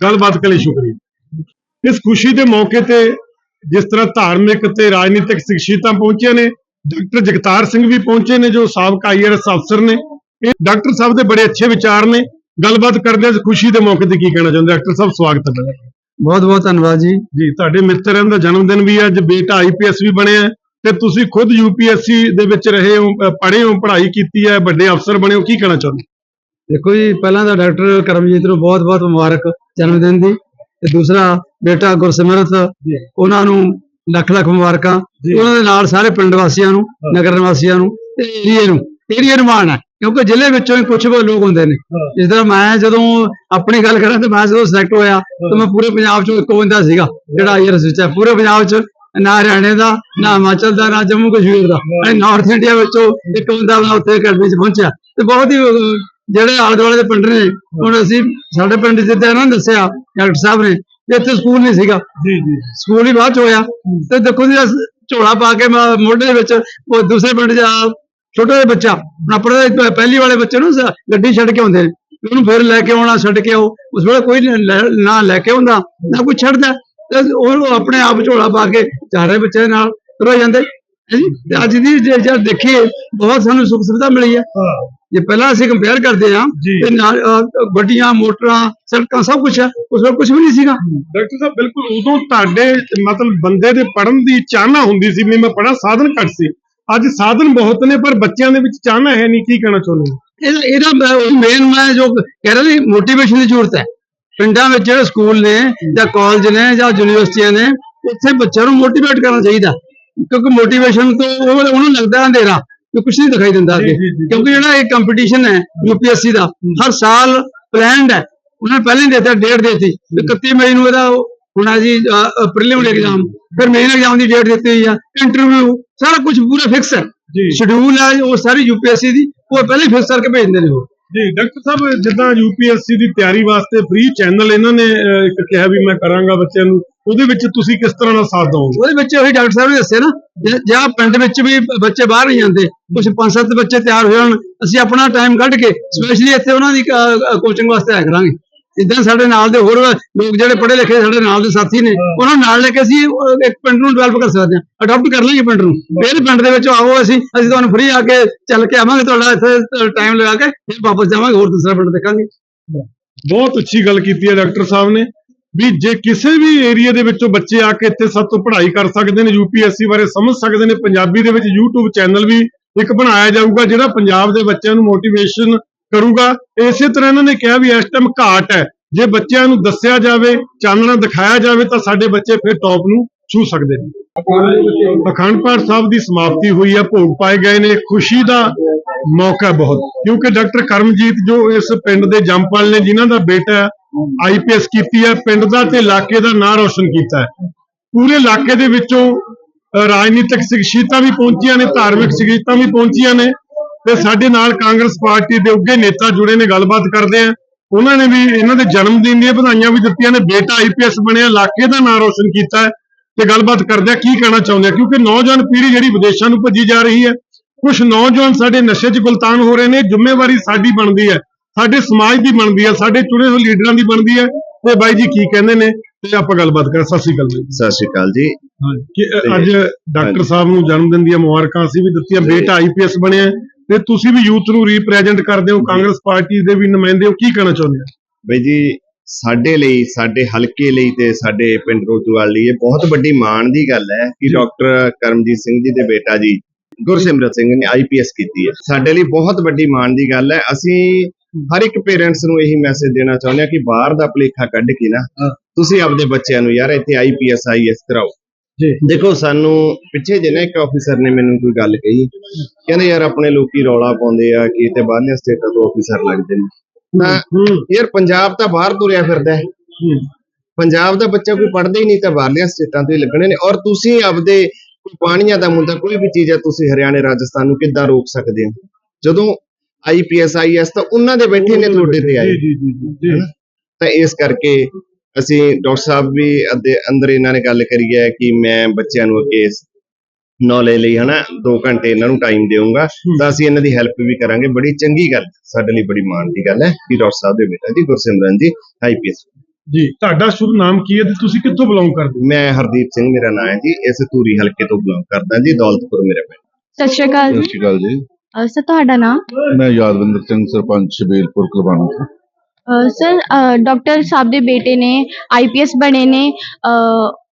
ਗੱਲਬਾਤ ਲਈ ਸ਼ੁਕਰੀਆ। ਇਸ ਖੁਸ਼ੀ ਦੇ ਮੌਕੇ ਤੇ ਜਿਸ ਤਰ੍ਹਾਂ ਧਾਰਮਿਕ ਤੇ ਰਾਜਨੀਤਿਕ ਸ਼ਖਸੀਅਤਾਂ ਪਹੁੰਚੀਆਂ ਨੇ ਡਾਕਟਰ ਜਗਤਾਰ ਸਿੰਘ ਵੀ ਪਹੁੰਚੇ ਨੇ ਜੋ ਸਾਬਕਾ ਆਈਆਰਐਸ ਅਫਸਰ ਨੇ। ਇਹ ਡਾਕਟਰ ਸਾਹਿਬ ਦੇ ਬੜੇ ਅੱਛੇ ਵਿਚਾਰ ਨੇ। ਗੱਲਬਾਤ ਕਰਦੇ ਹਾਂ ਖੁਸ਼ੀ ਦੇ ਮੌਕੇ ਤੇ ਕੀ ਕਹਿਣਾ ਚਾਹੁੰਦੇ ਡਾਕਟਰ ਸਾਹਿਬ ਸਵਾਗਤ ਹੈ ਤੁਹਾਡਾ। ਬਹੁਤ ਬਹੁਤ ਧੰਨਵਾਦ ਜੀ। ਜੀ ਤੁਹਾਡੇ ਮਿੱਤਰਾਂ ਦਾ ਜਨਮ ਦਿਨ ਵੀ ਅੱਜ ਬੇਟਾ ਆਈਪੀਐਸ ਵੀ ਬਣਿਆ ਤੇ ਤੁਸੀਂ ਖੁਦ ਯੂਪੀਐਸਸੀ ਦੇ ਵਿੱਚ ਰਹੇ ਹੋ ਪੜ੍ਹੇ ਹੋ ਪੜ੍ਹਾਈ ਕੀਤੀ ਹੈ ਵੱਡੇ ਅਫਸਰ ਬਣੇ ਹੋ ਕੀ ਕਹਿਣਾ ਚਾਹੁੰਦੇ ਦੇਖੋ ਜੀ ਪਹਿਲਾਂ ਤਾਂ ਡਾਕਟਰ ਕਰਮਜੀਤ ਨੂੰ ਬਹੁਤ ਬਹੁਤ ਮੁਬਾਰਕ ਜਨਮ ਦਿਨ ਦੀ। ਤੇ ਦੂਸਰਾ ਬੇਟਾ ਗੁਰਸਿਮਰਤ ਉਹਨਾਂ ਨੂੰ ਲੱਖ ਲੱਖ ਮੁਬਾਰਕਾਂ। ਉਹਨਾਂ ਦੇ ਨਾਲ ਸਾਰੇ ਪਿੰਡ ਵਾਸੀਆਂ ਨੂੰ ਨਗਰ ਨਿਵਾਸੀਆਂ ਨੂੰ ਤੇ ਏਰੀਏ ਨੂੰ ਏਰੀਏ ਨੂੰ ਮਾਣ ਹੈ। ਕਿਉਂਕਿ ਜ਼ਿਲ੍ਹੇ ਵਿੱਚੋਂ ਹੀ ਕੁਝ ਲੋਕ ਹੁੰਦੇ ਨੇ। ਜਿਸ ਤਰ੍ਹਾਂ ਮੈਂ ਜਦੋਂ ਆਪਣੀ ਗੱਲ ਕਰਾਂ ਤੇ ਮੈਂ ਜਦੋਂ ਸਿਲੈਕਟ ਹੋਇਆ ਤਾਂ ਮੈਂ ਪੂਰੇ ਪੰਜਾਬ ਚੋਂ ਇੱਕੋ ਬੰਦਾ ਸੀਗਾ ਜਿਹੜਾ ਆਈਆਰਐਸ ਵਿੱਚ ਹੈ। ਪੂਰੇ ਪੰਜਾਬ ਚ ਨਾ ਹਰਿਆਣੇ ਦਾ ਨਾ ਹਿਮਾਚਲ ਦਾ ਨਾ ਜੰਮੂ ਕਸ਼ਮੀਰ ਦਾ। ਇਹ ਨਾਰਥ ਇੰਡੀਆ ਵਿੱਚੋਂ ਇੱਕ ਬੰਦਾ ਮੈਂ ਉੱਥੇ ਅਕੈਡਮੀ ਚ ਪਹੁੰਚਿਆ। ਤੇ ਬਹੁਤ ਹੀ ਜਿਹੜੇ ਆਲੇ ਦੁਆਲੇ ਦੇ ਪਿੰਡ ਨੇ ਹੁਣ ਅਸੀਂ ਸਾਡੇ ਪਿੰਡ ਜਿੱਦਾਂ ਇਹਨਾਂ ਨੇ ਦੱਸਿਆ ਡਾਕਟਰ ਸਾਹਿਬ ਨੇ ਵੀ ਇੱਥੇ ਸਕੂਲ ਨਹੀਂ ਸੀਗਾ। ਜੀ ਜੀ। ਸਕੂਲ ਹੀ ਬਾਅਦ ਚ ਹੋਇਆ। ਤੇ ਦੇਖੋ ਜੀ ਝੋਲਾ ਪਾ ਕੇ ਮੈਂ ਮੋਢੇ ਦੇ ਵਿੱਚ ਉਹ ਦੂਸਰੇ ਪਿੰਡ ਜਾ ਛੋਟੇ ਜਿਹੇ ਬੱਚਾ ਆਪਣੇ ਪਹਿਲੀ ਵਾਲੇ ਬੱਚੇ ਨੂੰ ਗੱਡੀ ਛੱਡ ਕੇ ਆਉਂਦੇ ਨੇ। ਉਹਨੂੰ ਫਿਰ ਲੈ ਕੇ ਆਉਣਾ ਛੱਡ ਕੇ ਆਓ। ਉਸ ਵੇਲੇ ਕੋਈ ਨੀ ਲੈ- ਕੇ ਆਉਂਦਾ ਨਾ ਕੋਈ ਛੱਡਦਾ। ਤੇ ਉਹ ਆਪਣੇ ਆਪ ਝੋਲਾ ਪਾ ਕੇ ਚਾਰੇ ਬੱਚੇ ਨਾਲ ਤੁਰ ਜਾਂਦੇ। ਤੇ ਅੱਜ ਦੀ ਜੇ ਜੇ ਦੇਖੀਏ ਬਹੁਤ ਸਾਨੂੰ ਸੁੱਖ ਸੁਵਿਧਾ ਮਿਲੀ ਹੈ। ਜੇ ਪਹਿਲਾਂ ਅਸੀਂ ਕੰਪੇਅਰ ਕਰਦੇ ਹਾਂ ਜੀ। ਤੇ ਨਾਲ ਗੱਡੀਆਂ ਮੋਟਰਾਂ ਸੜਕਾਂ ਸਭ ਕੁਝ ਹੈ ਉਸ ਵੇਲੇ ਕੁਝ ਵੀ ਨਹੀਂ ਸੀਗਾ। ਡਾਕਟਰ ਸਾਹਿਬ ਬਿਲਕੁਲ ਉਦੋਂ ਤੁਹਾਡੇ ਮਤਲਬ ਬੰਦੇ ਦੇ ਪੜਨ ਦੀ ਚਾਹਨਾ ਹੁੰਦੀ ਸੀ ਵੀ ਮੈਂ ਪੜਾਂ ਸਾਧਨ ਘੱਟ ਸੀ। ਅੱਜ ਸਾਧਨ ਬਹੁਤ ਨੇ ਪਰ ਬੱਚਿਆਂ ਦੇ ਵਿੱਚ ਚਾਹਨਾ ਹੈ ਨਹੀਂ ਕੀ ਕਹਿਣਾ ਚਾਹੁੰਦੇ? ਇਹਦਾ ਇਹਦਾ ਮੇਨ ਮੈਂ ਜੋ ਕਹਿ ਰਿਹਾ ਸੀ ਮੋਟੀਵੇਸ਼ਨ ਦੀ ਜ਼ਰੂਰਤ ਹੈ। ਪਿੰਡਾਂ ਵਿੱਚ ਜਿਹੜੇ ਸਕੂਲ ਨੇ ਜਾਂ ਕਾਲਜ ਨੇ ਜਾਂ ਯੂਨੀਵਰਸਿਟੀਆਂ ਨੇ ਉੱਥੇ ਬੱਚਿਆਂ ਨੂੰ ਮੋਟੀਵੇਟ ਕਰਨਾ ਚਾਹੀਦਾ। ਕਿਉਂਕਿ ਮੋਟੀਵੇਸ਼ਨ ਤੋਂ ਉਹ ਉਹਨੂੰ ਲੱਗਦਾ ਅੰਧੇਰਾ ਕਿ ਕੁਝ ਨਹੀਂ ਦਿਖਾਈ ਦਿੰਦਾ ਅੱਗੇ। ਕਿਉਂਕਿ ਜਿਹੜਾ ਇਹ ਕੰਪੀਟੀਸ਼ਨ ਹੈ ਯੂਪੀਐਸਸੀ ਦਾ ਹਰ ਸਾਲ ਪਲਾਨਡ ਹੈ। ਉਹਨਾਂ ਨੇ ਪਹਿਲਾਂ ਹੀ ਦਿੱਤਾ ਡੇਟ ਦੇਤੀ। ਵੀ 31 ਮਈ ਨੂੰ ਇਹਦਾ ਹੁਣ ਜੀ ਪ੍ਰੀਲਿਮਿਨਰੀ ਐਗਜ਼ਾਮ ਫਿਰ ਮੇਨ ਐਗਜ਼ਾਮ ਦੀ ਡੇਟ ਦਿੱਤੀ ਹੋਈ ਆ ਇੰਟਰਵਿਊ ਸਾਰਾ ਕੁਝ ਪੂਰਾ ਫਿਕਸ ਹੈ। ਸ਼ਡਿਊਲ ਹੈ ਉਹ ਸਾਰੀ ਯੂਪੀਐਸਸੀ ਦੀ ਉਹ ਪਹਿਲਾਂ ਹੀ ਫਿਕਸ ਕਰਕੇ ਭੇਜ ਦਿੰਦੇ ਨੇ ਉਹ। ਜੀ ਡਾਕਟਰ ਸਾਹਿਬ ਜਿੱਦਾਂ ਯੂਪੀਐਸਸੀ ਦੀ ਤਿਆਰੀ ਵਾਸਤੇ ਫ੍ਰੀ ਚੈਨਲ ਇਹਨਾਂ ਨੇ ਇੱਕ ਕਿਹਾ ਵੀ ਮੈਂ ਕਰਾਂਗਾ ਬੱਚਿਆਂ ਨੂੰ। ਉਹਦੇ ਵਿੱਚ ਤੁਸੀਂ ਕਿਸ ਤਰ੍ਹਾਂ ਦਾ ਸਾਥ ਦਿਓਗੇ? ਉਹਦੇ ਵਿੱਚ ਉਹੀ ਡਾਕਟਰ ਸਾਹਿਬ ਨੇ ਦੱਸਿਆ ਨਾ ਜੇ- ਪਿੰਡ ਵਿੱਚ ਵੀ ਬੱਚੇ ਬਾਹਰ ਨਹੀਂ ਜਾਂਦੇ ਕੁਝ ਪੰਜ ਸੱਤ ਬੱਚੇ ਤਿਆਰ ਹੋ ਜਾਣ ਅਸੀਂ ਆਪਣਾ ਟਾਈਮ ਕੱਢ ਕੇ ਸਪੈਸ਼ਲੀ ਇੱਥੇ ਉਹਨਾਂ ਦੀ ਕੋਚਿੰਗ ਵਾਸਤੇ ਆਇਆ ਕਰਾਂਗੇ। ਇਦਾਂ ਸਾਡੇ ਨਾਲ ਦੇ ਹੋਰ ਲੋਕ ਜਿਹੜੇ ਪੜ੍ਹੇ ਲਿਖੇ ਸਾਡੇ ਨਾਲ ਦੇ ਸਾਥੀ ਨੇ ਉਹਨਾਂ ਨਾਲ ਲੈ ਕੇ ਅਸੀਂ ਇੱਕ ਪਿੰਡ ਨੂੰ ਡਿਵੈਲਪ ਕਰ ਸਕਦੇ ਹਾਂ। ਅਡਾਪਟ ਕਰ ਲਾਂਗੇ ਪਿੰਡ ਨੂੰ। ਫਿਰ ਪਿੰਡ ਦੇ ਵਿੱਚ ਆਓ ਅਸੀਂ ਅਸੀਂ ਤੁਹਾਨੂੰ ਫ੍ਰੀ ਆ ਕੇ ਚੱਲ ਕੇ ਆਵਾਂਗੇ ਤੁਹਾਡਾ ਇੱਥੇ ਟਾਈਮ ਲਗਾ ਕੇ ਫਿਰ ਵਾਪਸ ਜਾਵਾਂਗੇ ਹੋਰ ਦੂਸਰਾ ਪਿੰਡ ਦੇਖਾਂਗੇ। ਬਹੁਤ ਅੱਛੀ ਗੱਲ ਕੀਤੀ ਹੈ ਡਾਕਟਰ ਸਾਹਿਬ ਨੇ। ਵੀ ਜੇ ਕਿਸੇ ਵੀ ਏਰੀਆ ਦੇ ਵਿੱਚੋਂ ਬੱਚੇ ਆ ਕੇ ਇੱਥੇ ਸਭ ਤੋਂ ਪੜ੍ਹਾਈ ਕਰ ਸਕਦੇ ਨੇ ਯੂਪੀਐਸਸੀ ਬਾਰੇ ਸਮਝ ਸਕਦੇ ਨੇ, ਪੰਜਾਬੀ ਦੇ ਵਿੱਚ YouTube ਚੈਨਲ ਵੀ ਇੱਕ ਬਣਾਇਆ ਜਾਊਗਾ, ਜਿਹੜਾ ਪੰਜਾਬ ਦੇ ਬੱਚਿਆਂ ਨੂੰ ਮੋਟੀਵੇਸ਼ਨ ਕਰੂਗਾ। ਇਸੇ ਤਰ੍ਹਾਂ ਇਹਨਾਂ ਨੇ ਕਿਹਾ ਵੀ ਇਸ ਟਾਈਮ ਘਾਟ ਹੈ। ਜੇ ਬੱਚਿਆਂ ਨੂੰ ਦੱਸਿਆ ਜਾਵੇ, ਚਾਨਣਾ ਦਿਖਾਇਆ ਜਾਵੇ, ਤਾਂ ਸਾਡੇ ਬੱਚੇ ਫਿਰ ਟੌਪ ਨੂੰ ਛੂ ਸਕਦੇ ਨੇ। ਅਖੰਡ ਪਾਠ ਸਾਹਿਬ ਦੀ ਸਮਾਪਤੀ ਹੋਈ ਹੈ, ਭੋਗ ਪਾਏ ਗਏ ਨੇ। ਖੁਸ਼ੀ ਦਾ ਮੌਕਾ ਬਹੁਤ। ਕਿਉਂਕਿ ਡਾਕਟਰ ਕਰਮਜੀਤ ਜੋ ਇਸ ਪਿੰਡ ਦੇ ਜੰਮਪਲ ਨੇ, ਜਿਨ੍ਹਾਂ ਦਾ ਬੇਟਾ ਆਈਪੀਐਸ ਕੀਤੀ ਹੈ, ਪਿੰਡ ਦਾ ਤੇ ਇਲਾਕੇ ਦਾ ਨਾਂ ਰੋਸ਼ਨ ਕੀਤਾ ਹੈ। ਪੂਰੇ ਇਲਾਕੇ ਦੇ ਵਿੱਚੋਂ ਰਾਜਨੀਤਿਕ ਸ਼ਖਸੀਅਤਾਂ ਵੀ ਪਹੁੰਚੀਆਂ ਨੇ, ਧਾਰਮਿਕ ਸ਼ਖਸੀਅਤਾਂ ਵੀ ਪਹੁੰਚੀਆਂ ਨੇ ਤੇ ਸਾਡੇ ਨਾਲ ਕਾਂਗਰਸ ਪਾਰਟੀ ਦੇ ਉੱਗੇ ਨੇਤਾ ਜੁੜੇ ਨੇ, ਗੱਲਬਾਤ ਕਰਦੇ ਆ। ਉਹਨਾਂ ਨੇ ਵੀ ਇਹਨਾਂ ਦੇ ਜਨਮ ਦਿਨ ਦੀਆਂ ਵਧਾਈਆਂ ਵੀ ਦਿੱਤੀਆਂ ਨੇ, ਬੇਟਾ ਆਈਪੀਐਸ ਬਣਿਆ, ਇਲਾਕੇ ਦਾ ਨਾਂ ਰੋਸ਼ਨ ਕੀਤਾ ਹੈ ਤੇ ਗੱਲਬਾਤ ਕਰਦੇ ਆ, ਕੀ ਕਹਿਣਾ ਚਾਹੁੰਦੇ ਆ? ਕਿਉਂਕਿ ਨੌਜਵਾਨ ਪੀੜ੍ਹੀ ਜਿਹੜੀ ਵਿਦੇਸ਼ਾਂ ਨੂੰ ਭੱਜੀ ਜਾ ਰਹੀ ਹੈ ਕੁਝ ਨੌਜਵਾਨ ਸਾਡੇ ਨਸ਼ੇ 'ਚ ਗੁਲਤਾਨ ਹੋ ਰਹੇ ਨੇ, ਜ਼ਿੰਮੇਵਾਰੀ ਸਾਡੀ ਬਣਦੀ ਹੈ। ਸਾਡੇ ਸਮਾਜ ਦੀ ਬਣਦੀ ਹੈ ਸਾਡੇ ਚੁਣੇ ਹੋਏ ਲੀਡਰਾਂ ਦੀ ਬਣਦੀ ਹੈ ਤੇ ਬਾਈ ਜੀ ਕੀ ਕਹਿੰਦੇ ਨੇ? ਤੇ ਆਪਾਂ ਗੱਲਬਾਤ ਕਰਾਂ। ਸਤਿ ਸ਼੍ਰੀ ਅਕਾਲ ਬਾਈ ਸਤਿ ਸ਼੍ਰੀ ਅਕਾਲ ਜੀ। ਕਿ ਅੱਜ ਡਾਕਟਰ ਸਾਹਿਬ ਨੂੰ ਜਨਮ ਦਿਨ ਦੀਆਂ ਮੁਬਾਰਕਾਂ ਅਸੀਂ ਵੀ ਦਿੱਤੀਆਂ। ਬੇਟਾ ਆਈਪੀਐਸ ਬਣਿਆ। ਤੇ ਤੁਸੀਂ ਵੀ ਯੂਥ ਨੂੰ ਰਿਪਰੈਜ਼ੈਂਟ ਕਰਦੇ ਹੋ। ਕਾਂਗਰਸ ਪਾਰਟੀ ਦੇ ਵੀ ਨੁਮਾਇੰਦੇ ਹੋ। ਕੀ ਕਹਿਣਾ ਚਾਹੁੰਦੇ ਹੋ? ਬਈ ਜੀ ਸਾਡੇ ਲਈ ਸਾਡੇ ਹਲਕੇ ਲਈ ਤੇ ਸਾਡੇ ਪਿੰਡ ਰੋਜੂਵਾਲ ਲਈ ਇਹ ਬਹੁਤ ਵੱਡੀ ਮਾਣ ਦੀ ਗੱਲ ਹੈ ਕਿ ਡਾਕਟਰ ਕਰਮਜੀਤ ਸਿੰਘ ਜੀ ਦੇ ਬੇਟਾ ਜੀ ਗੁਰਸਿਮਰਤ ਸਿੰਘ ਨੇ ਆਈਪੀਐਸ ਕੀਤੀ ਹੈ। ਸਾਡੇ ਲਈ ਬਹੁਤ ਵੱਡੀ ਮਾਣ ਦੀ ਗੱਲ ਹੈ। ਅਸੀਂ ਹਰ ਇੱਕ ਪੇਰੈਂਟਸ ਨੂੰ ਇਹੀ ਮੈਸੇਜ ਦੇਣਾ ਚਾਹੁੰਦੇ ਹਾਂ ਕਿ ਬਾਹਰ ਦਾ ਭੁਲੇਖਾ ਕੱਢ ਕੇ ਨਾ ਤੁਸੀਂ ਆਪਦੇ ਬੱਚਿਆਂ ਨੂੰ ਯਾਰ ਇੱਥੇ ਆਈਪੀਐਸ ਆਈਐਸ ਕਰਾਓ ਜੀ। ਦੇਖੋ ਸਾਨੂੰ ਪਿੱਛੇ ਜੇ ਨਾ ਇੱਕ ਆਫੀਸਰ ਨੇ ਮੈਨੂੰ ਕੋਈ ਗੱਲ ਕਹੀ। ਕਹਿੰਦੇ ਯਾਰ ਆਪਣੇ ਲੋਕੀ ਰੌਲਾ ਪਾਉਂਦੇ ਆ ਕਿ ਤੇ ਬਾਹਰਲੀਆਂ ਸਟੇਟਾਂ ਤੋਂ ਆਫੀਸਰ ਲੱਗਦੇ ਨੇ। ਤਾਂ ਯਾਰ ਪੰਜਾਬ ਤਾਂ ਬਾਹਰ ਤੁਰਿਆ ਫਿਰਦਾ ਹੈ। ਪੰਜਾਬ ਦਾ ਬੱਚਾ ਕੋਈ ਪੜ੍ਹਦਾ ਹੀ ਨਹੀਂ ਤਾਂ ਬਾਹਰਲੀਆਂ ਸਟੇਟਾਂ ਤੋਂ ਹੀ ਲੱਗਣੇ ਨੇ। ਔਰ ਤੁਸੀਂ ਆਪਦੇ ਕੋਈ ਪਾਣੀਆਂ ਦਾ ਮੁੱਦਾ ਕੋਈ ਵੀ ਚੀਜ਼ ਹੈ ਤੁਸੀਂ ਹਰਿਆਣੇ ਰਾਜਸਥਾਨ ਨੂੰ ਕਿੱਦਾਂ ਰੋਕ ਸਕਦੇ ਹੋ? ਜਦੋਂ ਆਈਪੀਐਸ ਆਈਐਸ ਤਾਂ ਉਹਨਾਂ ਦੇ ਬੈਠੇ ਨੇ ਤੁਹਾਡੇ ਤੇ ਆਏ। ਜੀ ਜੀ ਜੀ ਜੀ। ਤਾਂ ਇਸ ਕਰਕੇ ਅਸੀਂ ਡਾਕਟਰ ਸਾਹਿਬ ਵੀ ਅੱਦੇ ਅੰਦਰ ਇਹਨਾਂ ਨੇ ਗੱਲ ਕਰੀ ਹੈ ਕਿ ਮੈਂ ਬੱਚਿਆਂ ਨੂੰ ਅੱਗੇ ਨੌਲੇਜ ਲਈ ਹਨਾ 2 ਘੰਟੇ ਇਹਨਾਂ ਨੂੰ ਟਾਈਮ ਦੇਵਾਂਗਾ ਤਾਂ ਅਸੀਂ ਇਹਨਾਂ ਦੀ ਹੈਲਪ ਵੀ ਕਰਾਂਗੇ। ਬੜੀ ਚੰਗੀ ਗੱਲ ਸਾਡੇ ਲਈ ਬੜੀ ਮਾਣ ਦੀ ਗੱਲ ਹੈ ਕਿ ਡਾਕਟਰ ਸਾਹਿਬ ਦੇ ਬੇਟਾ ਜੀ ਗੁਰਸਿਮਰਨ ਜੀ ਆਈਪੀਐਸ ਜੀ ਤੁਹਾਡਾ ਸ਼ੁਭ ਨਾਮ ਕੀ ਹੈ ਤੇ ਤੁਸੀਂ ਕਿੱਥੋਂ ਬਿਲੋਂਗ ਕਰਦੇ ਹੋ? ਮੈਂ ਹਰਦੀਪ ਸਿੰਘ ਮੇਰਾ ਨਾਮ ਹੈ ਜੀ ਇਸ ਧੂਰੀ ਹਲਕੇ ਤੋਂ ਬਿਲੋਂਗ ਕਰਦਾ ਜੀ ਦੌਲਤਪੁਰ ਮੇਰਾ ਪਿੰਡ। ਸਤਿ ਸ਼੍ਰੀ ਅਕਾਲ ਸਤਿ ਜੀ ਸ਼੍ਰੀ ਅਕਾਲ ਜੀ। ਸਰ ਤੁਹਾਡਾ ਨਾਮ? ਮੈਂ ਯਾਦਵਿੰਦਰ ਸਿੰਘ ਸਰਪੰਚ ਸ਼ਬੀਲਪੁਰ ਕੁਲਬਾਣਾ ਤੋਂ। ਸਰ ਡਾਕਟਰ ਸਾਹਿਬ ਦੇ ਬੇਟੇ ਨੇ ਆਈਪੀਐਸ ਬਣੇ ਨੇ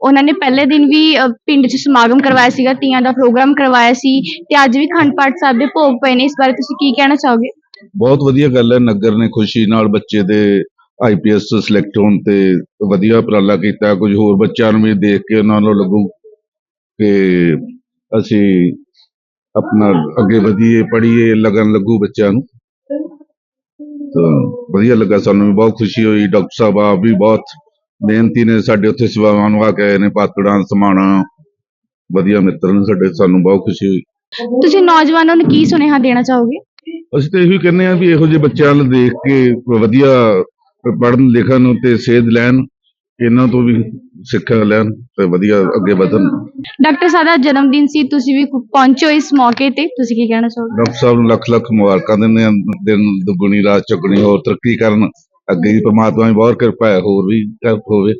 ਉਹਨਾਂ ਨੇ ਪਹਿਲੇ ਦਿਨ ਵੀ ਪਿੰਡ 'ਚ ਸਮਾਗਮ ਕਰਵਾਇਆ ਸੀਗਾ ਤੀਆਂ ਦਾ ਪ੍ਰੋਗਰਾਮ ਕਰਵਾਇਆ ਸੀ ਤੇ ਅੱਜ ਵੀ ਖੰਡ ਪਾਠ ਸਾਹਿਬ ਦੇ ਭੋਗ ਪਏ ਨੇ ਇਸ ਬਾਰੇ ਤੁਸੀਂ ਕੀ ਕਹਿਣਾ ਚਾਹੋਗੇ? ਬਹੁਤ ਵਧੀਆ ਗੱਲ ਹੈ ਨਗਰ ਨੇ ਖੁਸ਼ੀ ਨਾਲ ਬੱਚੇ ਦੇ ਆਈਪੀਐਸ ਸਿਲੈਕਟ ਹੋਣ ਤੇ ਵਧੀਆ ਉਪਰਾਲਾ ਕੀਤਾ। ਕੁਝ ਹੋਰ ਬੱਚਿਆਂ ਨੂੰ ਵੀ ਦੇਖ ਕੇ ਉਹਨਾਂ ਨੂੰ ਲੱਗੂ ਕਿ ਅਸੀਂ ਆਪਣਾ ਅੱਗੇ ਵਧੀਏ ਪੜ੍ਹੀਏ ਲਗਨ ਲੱਗੂ ਬੱਚਿਆਂ ਨੂੰ। ਤਾਂ ਵਧੀਆ ਲੱਗਾ ਸਾਨੂੰ ਬਹੁਤ ਖੁਸ਼ੀ ਹੋਈ। ਡਾਕਟਰ ਸਾਹਿਬ ਆਪ ਵੀ ਬਹੁਤ ਮਿਹਨਤੀ ਨੇ ਸਾਡੇ ਉੱਥੇ ਸੇਵਾਵਾਂ ਨਿਭਾ ਕੇ ਆਏ ਨੇ ਪਾਤੜਾਂ ਸਮਾਣਾ। ਵਧੀਆ ਮਿੱਤਰ ਨੇ ਸਾਡੇ ਸਾਨੂੰ ਬਹੁਤ ਖੁਸ਼ੀ ਹੋਈ। ਤੁਸੀਂ ਨੌਜਵਾਨਾਂ ਨੂੰ ਕੀ ਸੁਨੇਹਾ ਦੇਣਾ ਚਾਹੋਗੇ? ਅਸੀਂ ਤਾਂ ਇਹੀ ਕਹਿੰਦੇ ਆ ਵੀ ਇਹੋ ਜਿਹੇ ਬੱਚਿਆਂ ਨੂੰ ਦੇਖ ਕੇ ਵਧੀਆ ਪੜ੍ਹਨ ਲਿਖਣ ਤੇ ਸੇਧ ਲੈਣ। ਇਹਨਾਂ ਤੋਂ ਵੀ ਸਿੱਖਿਆ ਲੈਣ ਤੇ ਵਧੀਆ ਅੱਗੇ ਵਧਣ। ਡਾਕਟਰ ਸਾਹਿਬ ਦਾ ਜਨਮ ਦਿਨ ਸੀ ਤੁਸੀਂ ਵੀ ਪਹੁੰਚੇ ਇਸ ਮੌਕੇ ਤੇ। ਤੁਸੀਂ ਕੀ ਕਹਿਣਾ ਚਾਹੋਗੇ? ਡਾਕਟਰ ਸਾਹਿਬ ਨੂੰ ਲੱਖ ਲੱਖ ਮੁਬਾਰਕਾਂ ਦਿੰਦੇ ਆ ਦਿਨ ਦੁੱਗਣੀ ਰਾਤ ਚੁੱਗਣੀ ਹੋਰ ਤਰੱਕੀ ਕਰਨ। ਅੱਗੇ ਵੀ ਪ੍ਰਮਾਤਮਾ ਦੀ ਬਹੁਤ ਕਿਰਪਾ ਹੈ ਹੋਰ ਵੀ ਕਰ- ਹੋਵੇ।